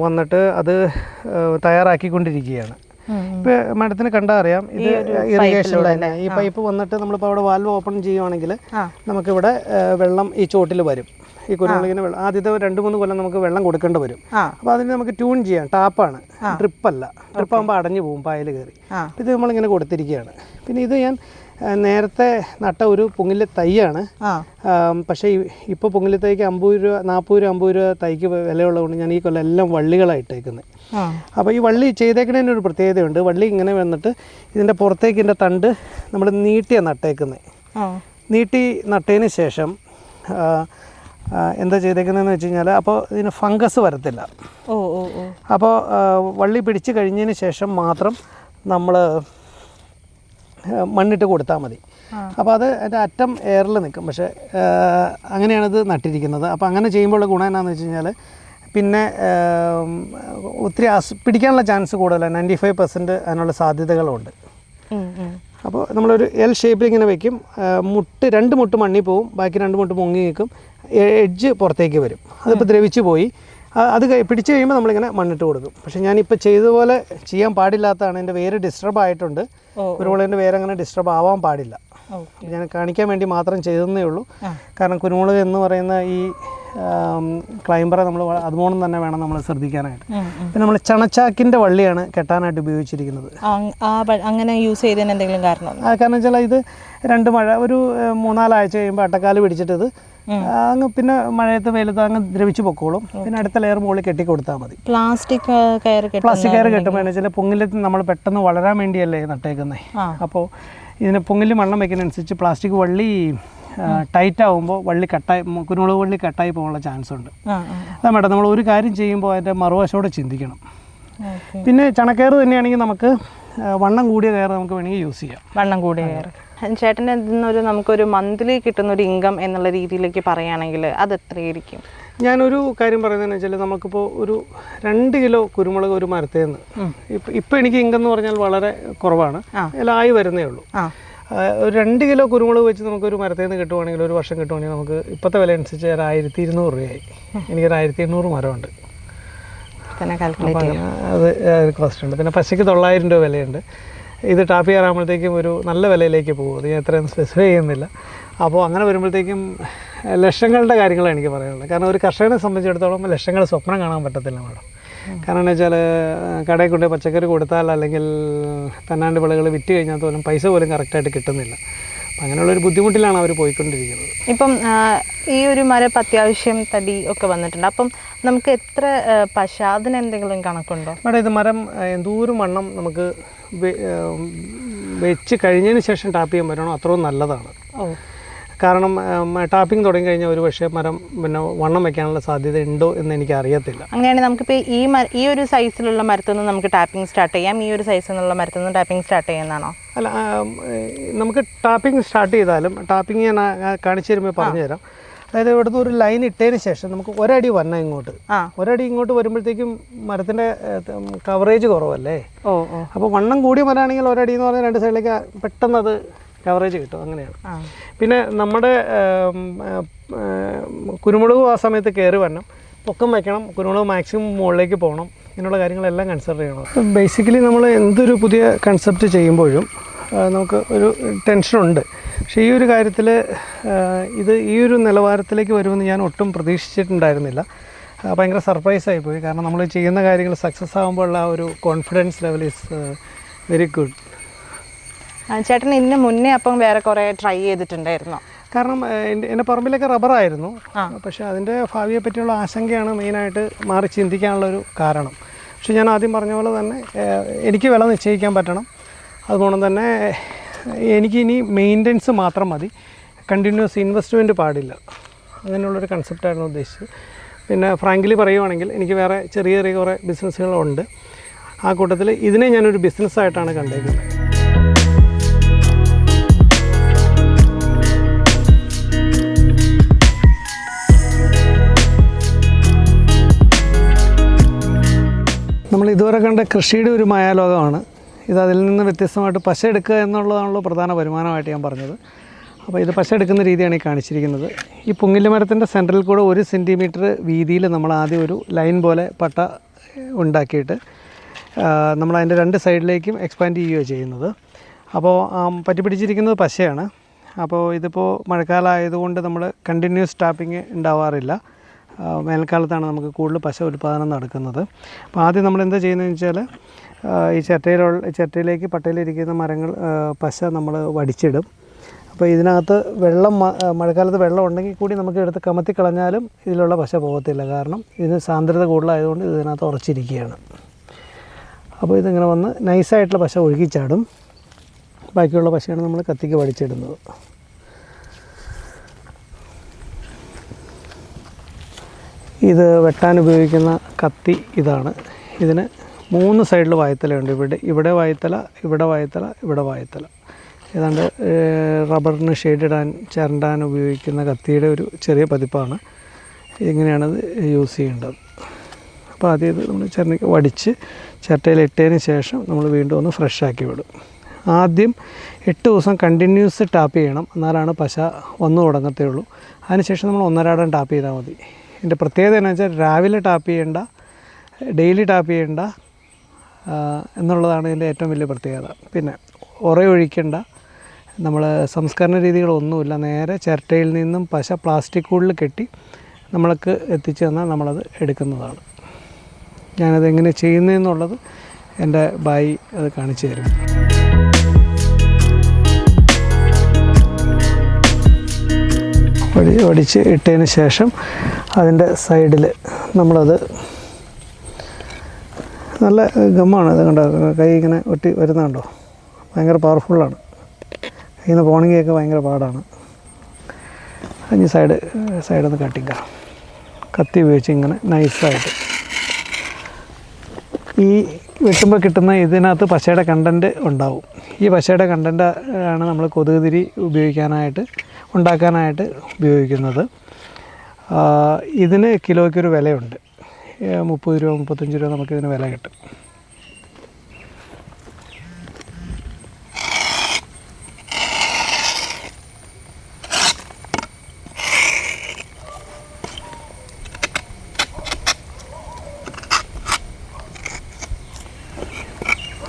വന്നിട്ട് അത് തയ്യാറാക്കിക്കൊണ്ടിരിക്കുകയാണ്. ഇപ്പൊ മാഡത്തിന് കണ്ടാ അറിയാം ഇത് ഇറിഗേഷൻ ലൈൻ ഈ പൈപ്പ് വന്നിട്ട് നമ്മളിപ്പോൾ അവിടെ വാൽവ് ഓപ്പൺ ചെയ്യുവാണെങ്കിൽ. നമുക്കിവിടെ വെള്ളം ഈ ചോട്ടിൽ വരും. ഈ കുരുമുളകിന് വെള്ളം ആദ്യത്തെ രണ്ട് മൂന്ന് കൊല്ലം നമുക്ക് വെള്ളം കൊടുക്കേണ്ടി വരും. അപ്പൊ അപ്പോൾ അതിന് നമുക്ക് ട്യൂൺ ചെയ്യാം. ടാപ്പാണ് ഡ്രിപ്പല്ല ഡ്രിപ്പാകുമ്പോൾ അടഞ്ഞു പോകും പായൽ കയറി. ഇത് നമ്മളിങ്ങനെ കൊടുത്തിരിക്കുകയാണ്. പിന്നെ ഇത് ഞാൻ നേരത്തെ നട്ട ഒരു പുങ്ങിലെ തൈയാണ്. പക്ഷെ ഇപ്പൊ ഇപ്പോൾ പുങ്ങിലെ തൈക്ക് അമ്പത് രൂപ നാൽപ്പത് രൂപ അമ്പത് രൂപ തൈക്ക് വിലയുള്ളതുകൊണ്ട് ഞാൻ ഈ കൊല്ലം എല്ലാം വള്ളികളായിട്ടേക്കുന്നത് അപ്പൊ അപ്പോൾ ഈ വള്ളി ചെയ്തേക്കുന്നതിന് ഒരു പ്രത്യേകതയുണ്ട്. വള്ളി ഇങ്ങനെ വന്നിട്ട് ഇതിന്റെ പുറത്തേക്ക് ഇതിന്റെ തണ്ട് നമ്മൾ നീട്ടിയാണ് നട്ടേക്കുന്നത് നീട്ടി നട്ടതിന് ശേഷം എന്താ ചെയ്തേക്കുന്നതെന്ന് വെച്ച് കഴിഞ്ഞാൽ അപ്പോൾ ഇതിന് ഫംഗസ് വരത്തില്ല. ഓ ഓ ഓ. അപ്പോൾ വള്ളി പിടിച്ചു കഴിഞ്ഞതിന് ശേഷം മാത്രം നമ്മൾ മണ്ണിട്ട് കൊടുത്താൽ മതി. അപ്പോൾ അത് അതിന്റെ അറ്റം എയറിൽ നിൽക്കും. പക്ഷേ അങ്ങനെയാണ് ഇത് നട്ടിരിക്കുന്നത്. അപ്പോൾ അങ്ങനെ ചെയ്യുമ്പോൾ ഗുണം എന്നാന്ന് വെച്ച് കഴിഞ്ഞാൽ പിന്നെ ഒത്തിരി അസ് പിടിക്കാനുള്ള ചാൻസ് കൂടുതലാണ് നയന്റി ഫൈവ് പെർസെന്റ് അതിനുള്ള സാധ്യതകളുണ്ട്. അപ്പോൾ നമ്മളൊരു എൽ ഷേപ്പിൽ ഇങ്ങനെ വെക്കും. മുട്ട് രണ്ട് മുട്ട് മണ്ണിൽ പോവും. ബാക്കി രണ്ട് മുട്ട് മുങ്ങി നിൽക്കും. എഡ്ജ് പുറത്തേക്ക് വരും. അതിപ്പോൾ ദ്രവിച്ചു പോയി. അത് പിടിച്ചു കഴിയുമ്പോൾ നമ്മളിങ്ങനെ മണ്ണിട്ട് കൊടുക്കും. പക്ഷെ ഞാനിപ്പോൾ ചെയ്തതുപോലെ ചെയ്യാൻ പാടില്ലാത്തതാണ്. എന്റെ വേര് ഡിസ്റ്റർബ് ആയിട്ടുണ്ട്. കുരുമുളകിന്റെ വേര് അങ്ങനെ ഡിസ്റ്റർബ് ആവാൻ പാടില്ല. ഞാൻ കാണിക്കാൻ വേണ്ടി മാത്രം ചെയ്തതേ ഉള്ളൂ. കാരണം കുരുമുളക് എന്ന് പറയുന്ന ഈ ക്ലൈംബറെ നമ്മൾ അതുപോലെ തന്നെ വേണം നമ്മൾ ശ്രദ്ധിക്കാനായിട്ട്. പിന്നെ നമ്മൾ ചണച്ചാക്കിന്റെ വള്ളിയാണ് കെട്ടാനായിട്ട് ഉപയോഗിച്ചിരിക്കുന്നത്. അങ്ങനെ യൂസ് ചെയ്തതിന് എന്തെങ്കിലും കാരണം കാരണം വെച്ചാൽ ഇത് രണ്ട് മഴ ഒരു മൂന്നാലാഴ്ച കഴിയുമ്പോൾ അട്ടക്കാൽ പിടിച്ചിട്ട് ഇത് അങ്ങ് പിന്നെ മഴയത്ത് വെയിലത്ത് അങ്ങ് ദ്രവിച്ച് പൊക്കോളും. പിന്നെ അടുത്ത ലെയർ മുകളിൽ കെട്ടി കൊടുത്താൽ മതി. പ്ലാസ്റ്റിക് കയർ പ്ലാസ്റ്റിക് കയർ കെട്ടുമ്പോൾ എന്ന് വെച്ചാൽ പൊങ്ങിലെത്തി നമ്മൾ പെട്ടെന്ന് വളരാൻ വേണ്ടിയല്ലേ നട്ടേക്കുന്നത് അപ്പോൾ ഇതിന് പൊങ്ങിൽ മണ്ണം വെക്കുന്നതനുസരിച്ച് പ്ലാസ്റ്റിക് വള്ളി ടൈറ്റ് ആകുമ്പോൾ വള്ളി കട്ടായി കുരുമുളക് വള്ളി കട്ടായി പോകാനുള്ള ചാൻസ് ഉണ്ട്. അതാ മേഡം നമ്മൾ ഒരു കാര്യം ചെയ്യുമ്പോൾ അതിന്റെ മറുവശോടെ ചിന്തിക്കണം. പിന്നെ ചണക്കയർ തന്നെയാണെങ്കിൽ നമുക്ക് വണ്ണം കൂടിയ കയർ നമുക്ക് വേണമെങ്കിൽ യൂസ് ചെയ്യാം. വണ്ണം കൂടിയ കയർ ചേട്ടന്റെ ഒരു നമുക്കൊരു മന്ത്ലി കിട്ടുന്ന ഒരു ഇൻകം എന്നുള്ള രീതിയിലേക്ക് പറയുകയാണെങ്കിൽ അത് എത്രയായിരിക്കും? ഞാനൊരു കാര്യം പറയുന്നതെന്ന് വെച്ചാൽ നമുക്കിപ്പോൾ ഒരു രണ്ട് കിലോ കുരുമുളക് ഒരു മരത്തിൽ നിന്ന് ഇപ്പം ഇപ്പം എനിക്ക് ഇൻകം എന്ന് പറഞ്ഞാൽ വളരെ കുറവാണ്. എല്ലായി വരുന്നേ ഉള്ളൂ. ഒരു രണ്ട് കിലോ കുരുമുളക് വെച്ച് നമുക്കൊരു മരത്തിൽ നിന്ന് കിട്ടുവാണെങ്കിൽ ഒരു വർഷം കിട്ടുവാണെങ്കിൽ നമുക്ക് ഇപ്പോഴത്തെ വില അനുസരിച്ച് ഒരു ആയിരത്തി ഇരുന്നൂറ് രൂപയായി. എനിക്കൊരു ആയിരത്തി എണ്ണൂറ് മരമുണ്ട്. അത് കോസ്റ്റ് ഉണ്ട്. പിന്നെ പശയ്ക്ക് തൊള്ളായിരം രൂപ വിലയുണ്ട്. ഇത് ടാപ്പ് ചെയ്യാറാകുമ്പോഴത്തേക്കും ഒരു നല്ല വിലയിലേക്ക് പോകും. അത് ഞാൻ എത്രയും സ്പെസിഫൈ ചെയ്യുന്നില്ല. അപ്പോൾ അങ്ങനെ വരുമ്പോഴത്തേക്കും ലക്ഷങ്ങളുടെ കാര്യങ്ങളാണ് എനിക്ക് പറയാനുള്ളത്. കാരണം ഒരു കർഷകനെ സംബന്ധിച്ചിടത്തോളം ലക്ഷങ്ങൾ സ്വപ്നം കാണാൻ പറ്റത്തില്ല മാഡം. കാരണം എന്ന് വെച്ചാൽ കടയിൽ കൊണ്ടുപോയി പച്ചക്കറി കൊടുത്താൽ അല്ലെങ്കിൽ തന്നാണ്ട് വിളകൾ വിറ്റ് കഴിഞ്ഞാൽ പോലും പൈസ പോലും കറക്റ്റായിട്ട് കിട്ടുന്നില്ല. അപ്പം അങ്ങനെയുള്ളൊരു ബുദ്ധിമുട്ടിലാണ് അവർ പോയിക്കൊണ്ടിരിക്കുന്നത്. ഇപ്പം ഈ ഒരു മരം അത്യാവശ്യം തടി ഒക്കെ വന്നിട്ടുണ്ട്. അപ്പം നമുക്ക് എത്ര പശ അതിന് എന്തെങ്കിലും കണക്കുണ്ടോ? മേഡം ഇത് മരം എന്തോരം വണ്ണം നമുക്ക് വെച്ച് കഴിഞ്ഞതിന് ശേഷം ടാപ്പ് ചെയ്യാൻ പറ്റണോ? അത്രയും നല്ലതാണ്. ഓ. കാരണം ടാപ്പിംഗ് തുടങ്ങി കഴിഞ്ഞാൽ ഒരു പക്ഷേ മരം പിന്നെ വണ്ണം വെക്കാനുള്ള സാധ്യത ഉണ്ടോ എന്ന് എനിക്ക് അറിയത്തില്ല അങ്ങനെയാണെങ്കിൽ നമുക്കിപ്പോൾ ഈ മര ഈ ഒരു സൈസിലുള്ള മരത്തിൽ നിന്ന് നമുക്ക് ടാപ്പിംഗ് സ്റ്റാർട്ട് ചെയ്യാം. ഈ ഒരു സൈസിൽ നിന്നുള്ള മരത്തിൽ നിന്ന് ടാപ്പിംഗ് സ്റ്റാർട്ട് ചെയ്യുന്നതാണോ? അല്ല നമുക്ക് ടാപ്പിംഗ് സ്റ്റാർട്ട് ചെയ്താലും ടാപ്പിംഗ് ഞാൻ കാണിച്ചു തരുമ്പോൾ പറഞ്ഞുതരാം. അതായത് ഇവിടുന്ന് ഒരു ലൈൻ ഇട്ടതിന് ശേഷം നമുക്ക് ഒരടി വന്ന ഇങ്ങോട്ട്. ഒരടി ഇങ്ങോട്ട് വരുമ്പോഴത്തേക്കും മരത്തിന്റെ കവറേജ് കുറവല്ലേ? ഓ ഓ. അപ്പോൾ വണ്ണം കൂടിയ മരമാണെങ്കിൽ ഒരടി എന്ന് പറഞ്ഞാൽ രണ്ട് സൈഡിലേക്ക് പെട്ടെന്ന് അത് കവറേജ് കിട്ടും. അങ്ങനെയാണ്. പിന്നെ നമ്മുടെ കുരുമുളക് ആ സമയത്ത് കയറി വരണം. പൊക്കം വയ്ക്കണം കുരുമുളക് മാക്സിമം മുകളിലേക്ക് പോകണം. ഇങ്ങനെയുള്ള കാര്യങ്ങളെല്ലാം കൺസിഡർ ചെയ്യണം. ബേസിക്കലി നമ്മൾ എന്തൊരു പുതിയ കൺസെപ്റ്റ് ചെയ്യുമ്പോഴും നമുക്ക് ഒരു ടെൻഷനുണ്ട് പക്ഷേ ഈ ഒരു കാര്യത്തിൽ ഇത് ഈ ഒരു നിലവാരത്തിലേക്ക് വരുമെന്ന് ഞാൻ ഒട്ടും പ്രതീക്ഷിച്ചിട്ടുണ്ടായിരുന്നില്ല. ഭയങ്കര സർപ്രൈസ് ആയിപ്പോയി കാരണം നമ്മൾ ചെയ്യുന്ന കാര്യങ്ങൾ സക്സസ് ആകുമ്പോഴുള്ള ആ ഒരു confidence level is very good ചേട്ടൻ ഇതിന് മുന്നേ അപ്പം വേറെ കുറേ ട്രൈ ചെയ്തിട്ടുണ്ടായിരുന്നോ? കാരണം എന്റെ പറമ്പിലൊക്കെ റബ്ബറായിരുന്നു പക്ഷേ അതിന്റെ ഭാവിയെ പറ്റിയുള്ള ആശങ്കയാണ് മെയിനായിട്ട് മാറി ചിന്തിക്കാനുള്ള ഒരു കാരണം. പക്ഷെ ഞാൻ ആദ്യം പറഞ്ഞ പോലെ തന്നെ എനിക്ക് വില നിശ്ചയിക്കാൻ പറ്റണം. അതുപോലെ തന്നെ എനിക്ക് ഇനി മെയിന്റെനൻസ് മാത്രം മതി. കണ്ടിന്യൂസ് ഇൻവെസ്റ്റ്മെന്റ് പാടില്ല. അങ്ങനെയുള്ളൊരു കൺസെപ്റ്റായിരുന്നു ഉദ്ദേശിച്ചത്. പിന്നെ ഫ്രാങ്ക്ലി പറയുവാണെങ്കിൽ എനിക്ക് വേറെ ചെറിയ ചെറിയ കുറേ ബിസിനസ്സുകളുണ്ട് ആ കൂട്ടത്തിൽ ഇതിനെ ഞാനൊരു ബിസിനസ്സായിട്ടാണ് കണ്ടേക്കുന്നത്. നമ്മൾ ഇതുവരെ കണ്ട കൃഷിയുടെ ഒരു മായാലോകമാണ്. ഇത് അതിൽ നിന്ന് വ്യത്യസ്തമായിട്ട് പശ എടുക്കുക എന്നുള്ളതാണല്ലോ പ്രധാന വരുമാനമായിട്ട് ഞാൻ പറഞ്ഞത്. അപ്പോൾ ഇത് പശ എടുക്കുന്ന രീതിയാണ് ഈ കാണിച്ചിരിക്കുന്നത്. ഈ പുങ്ങില്ല മരത്തിന്റെ സെന്ററിൽ കൂടെ ഒരു സെന്റിമീറ്റർ വീതിയിൽ നമ്മൾ ആദ്യം ഒരു ലൈൻ പോലെ പട്ട ഉണ്ടാക്കിയിട്ട് നമ്മൾ അതിന്റെ രണ്ട് സൈഡിലേക്കും എക്സ്പാൻഡ് ചെയ്യുകയോ ചെയ്യുന്നത്. അപ്പോൾ പറ്റി പിടിച്ചിരിക്കുന്നത് പശയാണ്. അപ്പോൾ ഇതിപ്പോൾ മഴക്കാലമായതുകൊണ്ട് നമ്മൾ കണ്ടിന്യൂസ് ടാപ്പിംഗ് ഉണ്ടാവാറില്ല. വേനൽക്കാലത്താണ് നമുക്ക് കൂടുതൽ പശ ഉൽപ്പാദനം നടക്കുന്നത്. അപ്പോൾ ആദ്യം നമ്മൾ എന്താ ചെയ്യുന്നതെന്ന് വെച്ചാൽ ഈ ചിരട്ടയിലുള്ള ചിരട്ടയിലേക്ക് പട്ടയിലിരിക്കുന്ന മരങ്ങൾ പശ നമ്മൾ വടിച്ചിടും. അപ്പോൾ ഇതിനകത്ത് വെള്ളം മഴക്കാലത്ത് വെള്ളം ഉണ്ടെങ്കിൽ കൂടി നമുക്ക് എടുത്ത് കമത്തി കളഞ്ഞാലും ഇതിലുള്ള പശ പോകത്തില്ല. കാരണം ഇതിന് സാന്ദ്രത കൂടുതലായതുകൊണ്ട് ഇതിനകത്ത് ഉറച്ചിരിക്കുകയാണ്. അപ്പോൾ ഇതിങ്ങനെ വന്ന് നൈസായിട്ടുള്ള പശ ഒഴുകിച്ചാടും ബാക്കിയുള്ള പശയാണ് നമ്മൾ കത്തിക്ക് വടിച്ചിടുന്നത്. ഇത് വെട്ടാൻ ഉപയോഗിക്കുന്ന കത്തി ഇതാണ്. ഇതിന് മൂന്ന് സൈഡിൽ വായത്തലയുണ്ട്. ഇവിടെ ഇവിടെ വായത്തല ഇവിടെ വായത്തല ഇവിടെ വായത്തല. ഏതാണ്ട് റബ്ബറിന് ഷെയ്ഡിടാൻ ചിരണ്ടാൻ ഉപയോഗിക്കുന്ന കത്തിയുടെ ഒരു ചെറിയ പതിപ്പാണ് ഇങ്ങനെയാണത് യൂസ് ചെയ്യേണ്ടത്. അപ്പോൾ ആദ്യം നമ്മൾ ചിരണ്ടയ്ക്ക് വടിച്ച് ചിരട്ടയിൽ ഇട്ടതിന് ശേഷം നമ്മൾ വീണ്ടും ഒന്ന് ഫ്രഷ് ആക്കി വിടും. ആദ്യം എട്ട് ദിവസം കണ്ടിന്യൂസ് ടാപ്പ് ചെയ്യണം. എന്നാലാണ് പശ വന്നു തുടങ്ങത്തേ ഉള്ളൂ. അതിനുശേഷം നമ്മൾ ഒന്നരാടം ടാപ്പ് ചെയ്താൽ മതി. ഇതിന്റെ പ്രത്യേകത എന്ന് വെച്ചാൽ രാവിലെ ടാപ്പ് ചെയ്യേണ്ട ഡെയിലി ടാപ്പ് ചെയ്യേണ്ട എന്നുള്ളതാണ് ഇതിന്റെ ഏറ്റവും വലിയ പ്രത്യേകത. പിന്നെ ഉറയൊഴിക്കേണ്ട നമ്മൾ സംസ്കരണ രീതികളൊന്നുമില്ല. നേരെ ചിരട്ടയിൽ നിന്നും പശ പ്ലാസ്റ്റിക് കൂടിൽ കെട്ടി നമ്മൾക്ക് എത്തിച്ചു തന്നാൽ നമ്മളത് എടുക്കുന്നതാണ്. ഞാനത് എങ്ങനെ ചെയ്യുന്നതെന്നുള്ളത് എന്റെ ബായി അത് കാണിച്ചു തരും. ഒടി ഒടിച്ച് ഇട്ടതിന് ശേഷം അതിന്റെ സൈഡിൽ നമ്മളത് നല്ല ഗമ്മാണ് ഇത് കണ്ടോ? കൈ ഇങ്ങനെ ഒട്ടി വരുന്നുണ്ടോ? ഭയങ്കര പവർഫുള്ളാണ് കയ്യിൽ നിന്ന് പോകണമെങ്കിലൊക്കെ ഭയങ്കര പാടാണ്. ഇനി സൈഡ് സൈഡൊന്ന് കട്ടിക്ക കത്തി ഉപയോഗിച്ച് ഇങ്ങനെ നൈസായിട്ട് ഈ വെട്ടുമ്പോൾ കിട്ടുന്ന ഇതിനകത്ത് പശയുടെ കണ്ടന്റ് ഉണ്ടാവും. ഈ പശയുടെ കണ്ടന്റ് ആണ് നമ്മൾ കൊതുകുതിരി ഉപയോഗിക്കാനായിട്ട് ഉണ്ടാക്കാനായിട്ട് ഉപയോഗിക്കുന്നത്. ഇതിന് കിലോയ്ക്കൊരു വിലയുണ്ട്. മുപ്പത് രൂപ മുപ്പത്തഞ്ച് രൂപ നമുക്കിതിന് വില കിട്ടും.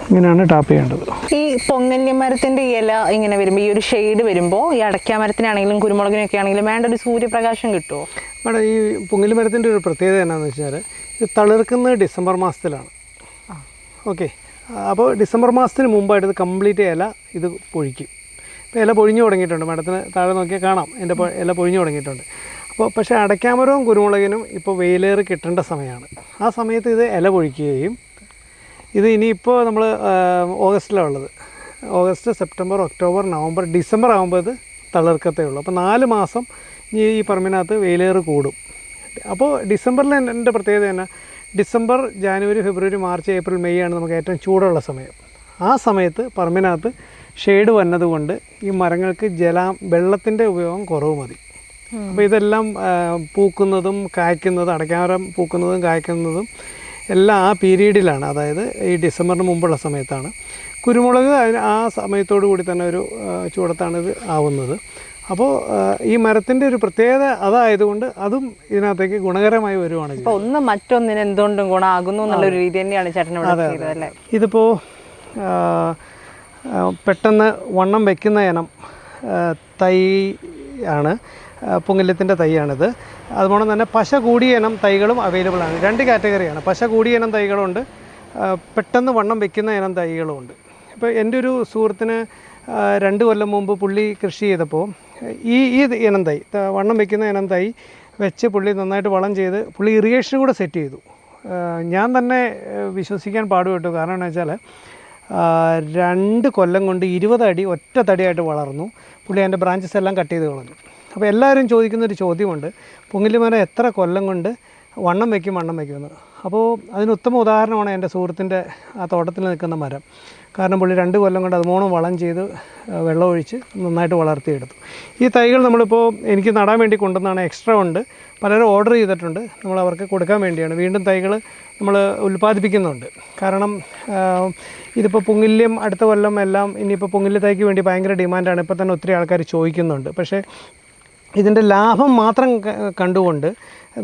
ഇങ്ങനെയാണ് ടാപ്പ് ചെയ്യേണ്ടത്. ഈ പൊങ്ങല്യ മരത്തിന്റെ ഇല ഇങ്ങനെ വരുമ്പോൾ ഈ ഒരു ഷെയ്ഡ് വരുമ്പോൾ ഈ അടയ്ക്കാ മരത്തിനാണെങ്കിലും കുരുമുളകിനൊക്കെ ആണെങ്കിലും വേണ്ട ഒരു സൂര്യപ്രകാശം കിട്ടുമോ മേഡം ഈ പുങ്ങിലി മരത്തിന്റെ ഒരു പ്രത്യേകത എന്നാന്ന് വെച്ചാൽ ഇത് തളിർക്കുന്നത് ഡിസംബർ മാസത്തിലാണ്. ഓക്കെ. അപ്പോൾ ഡിസംബർ മാസത്തിന് മുമ്പായിട്ട് ഇത് കംപ്ലീറ്റ് ഇല ഇത് പൊഴിക്കും. ഇപ്പോൾ ഇല പൊഴിഞ്ഞു തുടങ്ങിയിട്ടുണ്ട്. മരത്തിന് താഴെ നോക്കിയാൽ കാണാം. എന്റെ ഇല പൊഴിഞ്ഞു തുടങ്ങിയിട്ടുണ്ട്. അപ്പോൾ പക്ഷേ അടയ്ക്കാമരവും കുരുമുളകിനും ഇപ്പോൾ വെയിലേറ് കിട്ടേണ്ട സമയമാണ്. ആ സമയത്ത് ഇത് ഇല പൊഴിക്കുകയും ഇത് ഇനിയിപ്പോൾ നമ്മൾ ഓഗസ്റ്റിലാണ് ഉള്ളത്. August September October November December ആകുമ്പോൾ ഇത് തളിർക്കത്തേ ഉള്ളൂ. അപ്പോൾ നാല് മാസം ഈ ഈ പറമ്പിനകത്ത് വെയിലേറ് കൂടും. അപ്പോൾ ഡിസംബറിൽ എന്റെ പ്രത്യേകത തന്നെ December January February March April May ആണ് നമുക്ക് ഏറ്റവും ചൂടുള്ള സമയം. ആ സമയത്ത് പറമ്പിനകത്ത് ഷെയ്ഡ് വന്നതുകൊണ്ട് ഈ മരങ്ങൾക്ക് ജല വെള്ളത്തിന്റെ ഉപയോഗം കുറവ് മതി. അപ്പോൾ ഇതെല്ലാം പൂക്കുന്നതും കായ്ക്കുന്നതും അടയ്ക്കാമരം പൂക്കുന്നതും കായ്ക്കുന്നതും എല്ലാം ആ പീരീഡിലാണ്. അതായത് ഈ ഡിസംബറിന് മുമ്പുള്ള സമയത്താണ്. കുരുമുളക് അതിന് ആ സമയത്തോടു കൂടി തന്നെ ഒരു ചൂടത്താണിത് ചൂടത്താണ് ഇത് ആവുന്നത്. അപ്പോൾ ഈ മരത്തിന്റെ ഒരു പ്രത്യേകത അതായതുകൊണ്ട് അതും ഇതിനകത്തേക്ക് ഗുണകരമായി വരുവാണ് ഇപ്പോൾ ഒന്ന് മറ്റൊന്നിന് എന്തുകൊണ്ടും ഗുണമാകുന്നു എന്നുള്ളൊരു രീതി തന്നെയാണ് ചേട്ടൻ ഇവിടെ ഇതിപ്പോൾ പെട്ടെന്ന് വണ്ണം വെക്കുന്ന ഇനം തൈ ആണ് പുങ്ങല്യത്തിന്റെ തൈയാണിത്. അതുപോലെ തന്നെ പശ കൂടിയ ഇനം തൈകളും അവൈലബിൾ ആണ്. രണ്ട് കാറ്റഗറിയാണ് പശ കൂടിയ ഇനം തൈകളുണ്ട് പെട്ടെന്ന് വണ്ണം വെക്കുന്ന ഇനം തൈകളുമുണ്ട്. ഇപ്പോൾ എന്റെ ഒരു സുഹൃത്തിന് രണ്ട് കൊല്ലം മുമ്പ് പുള്ളി കൃഷി ചെയ്തപ്പോൾ ഈ ഈ ഇനം തൈ വണ്ണം വെക്കുന്ന ഇനം തൈ വെച്ച് പുള്ളി നന്നായിട്ട് വളം ചെയ്ത് പുള്ളി ഇറിഗേഷൻ കൂടെ സെറ്റ് ചെയ്തു. ഞാൻ തന്നെ വിശ്വസിക്കാൻ പാടുപെട്ടു. കാരണം എന്ന് വെച്ചാൽ രണ്ട് കൊല്ലം കൊണ്ട് ഇരുപത് അടി ഒറ്റ തടിയായിട്ട് വളർന്നു. പുള്ളി അതിന്റെ ബ്രാഞ്ചസ് എല്ലാം കട്ട് ചെയ്ത് കളഞ്ഞു. അപ്പോൾ എല്ലാവരും ചോദിക്കുന്നൊരു ചോദ്യമുണ്ട് പുങ്ങിലിമരം എത്ര കൊല്ലം കൊണ്ട് വണ്ണം വയ്ക്കും വണ്ണം വയ്ക്കുമെന്ന് അപ്പോൾ അതിന് ഉത്തമ ഉദാഹരണമാണ് എന്റെ സുഹൃത്തിന്റെ ആ തോട്ടത്തിൽ നിൽക്കുന്ന മരം. കാരണം പുള്ളി രണ്ട് കൊല്ലം കൊണ്ട് അതുമോണം വളം ചെയ്ത് വെള്ളമൊഴിച്ച് നന്നായിട്ട് വളർത്തിയെടുത്തു. ഈ തൈകൾ നമ്മളിപ്പോൾ എനിക്ക് നടാൻ വേണ്ടി കൊണ്ടുവന്നാണ് എക്സ്ട്രാ ഉണ്ട്. പലരും ഓർഡർ ചെയ്തിട്ടുണ്ട്. നമ്മൾ അവർക്ക് കൊടുക്കാൻ വേണ്ടിയാണ്. വീണ്ടും തൈകൾ നമ്മൾ ഉൽപ്പാദിപ്പിക്കുന്നുണ്ട്. കാരണം ഇതിപ്പോൾ പുങ്ങില്യം അടുത്ത കൊല്ലം എല്ലാം ഇനിയിപ്പോൾ പുങ്ങില്ല തൈക്ക് വേണ്ടി ഭയങ്കര ഡിമാൻഡാണ്. ഇപ്പോൾ തന്നെ ഒത്തിരി ആൾക്കാർ ചോദിക്കുന്നുണ്ട്. പക്ഷേ ഇതിന്റെ ലാഭം മാത്രം കണ്ടുകൊണ്ട്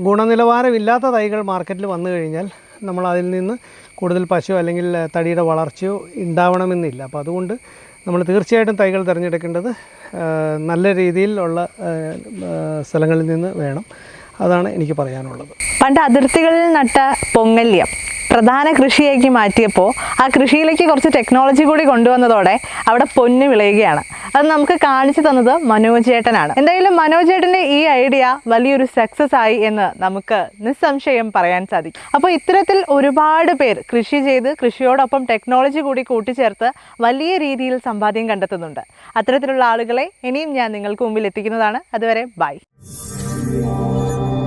ഗുണനിലവാരമില്ലാത്ത തൈകൾ മാർക്കറ്റിൽ വന്നു കഴിഞ്ഞാൽ നമ്മൾ അതിൽ നിന്ന് കൂടുതൽ പശു അല്ലെങ്കിൽ തടിയുടെ വളർച്ചയോ ഉണ്ടാവണമെന്നില്ല. അപ്പോൾ അതുകൊണ്ട് നമ്മൾ തീർച്ചയായിട്ടും തൈകൾ തിരഞ്ഞെടുക്കേണ്ടത് നല്ല രീതിയിലുള്ള സ്ഥലങ്ങളിൽ നിന്ന് വേണം. അതാണ് എനിക്ക് പറയാനുള്ളത്. പണ്ട് അതിർത്തികളിൽ നട്ട പൊങ്ങല്യം പ്രധാന കൃഷിയാക്കി മാറ്റിയപ്പോൾ ആ കൃഷിയിലേക്ക് കുറച്ച് ടെക്നോളജി കൂടി കൊണ്ടുവന്നതോടെ അവിടെ പൊന്ന് വിളയുകയാണ്. അത് നമുക്ക് കാണിച്ചു തന്നത് മനോജേട്ടനാണ്. എന്തായാലും മനോജ് ചേട്ടന്റെ ഈ ഐഡിയ വലിയൊരു സക്സസ് ആയി എന്ന് നമുക്ക് നിസ്സംശയം പറയാൻ സാധിക്കും. അപ്പോൾ ഇത്തരത്തിൽ ഒരുപാട് പേർ കൃഷി ചെയ്ത് കൃഷിയോടൊപ്പം ടെക്നോളജി കൂടി കൂട്ടിച്ചേർത്ത് വലിയ രീതിയിൽ സമ്പാദ്യം കണ്ടെത്തുന്നുണ്ട്. അത്തരത്തിലുള്ള ആളുകളെ ഇനിയും ഞാൻ നിങ്ങൾക്ക് മുമ്പിൽ എത്തിക്കുന്നതാണ്. അതുവരെ ബൈ 我。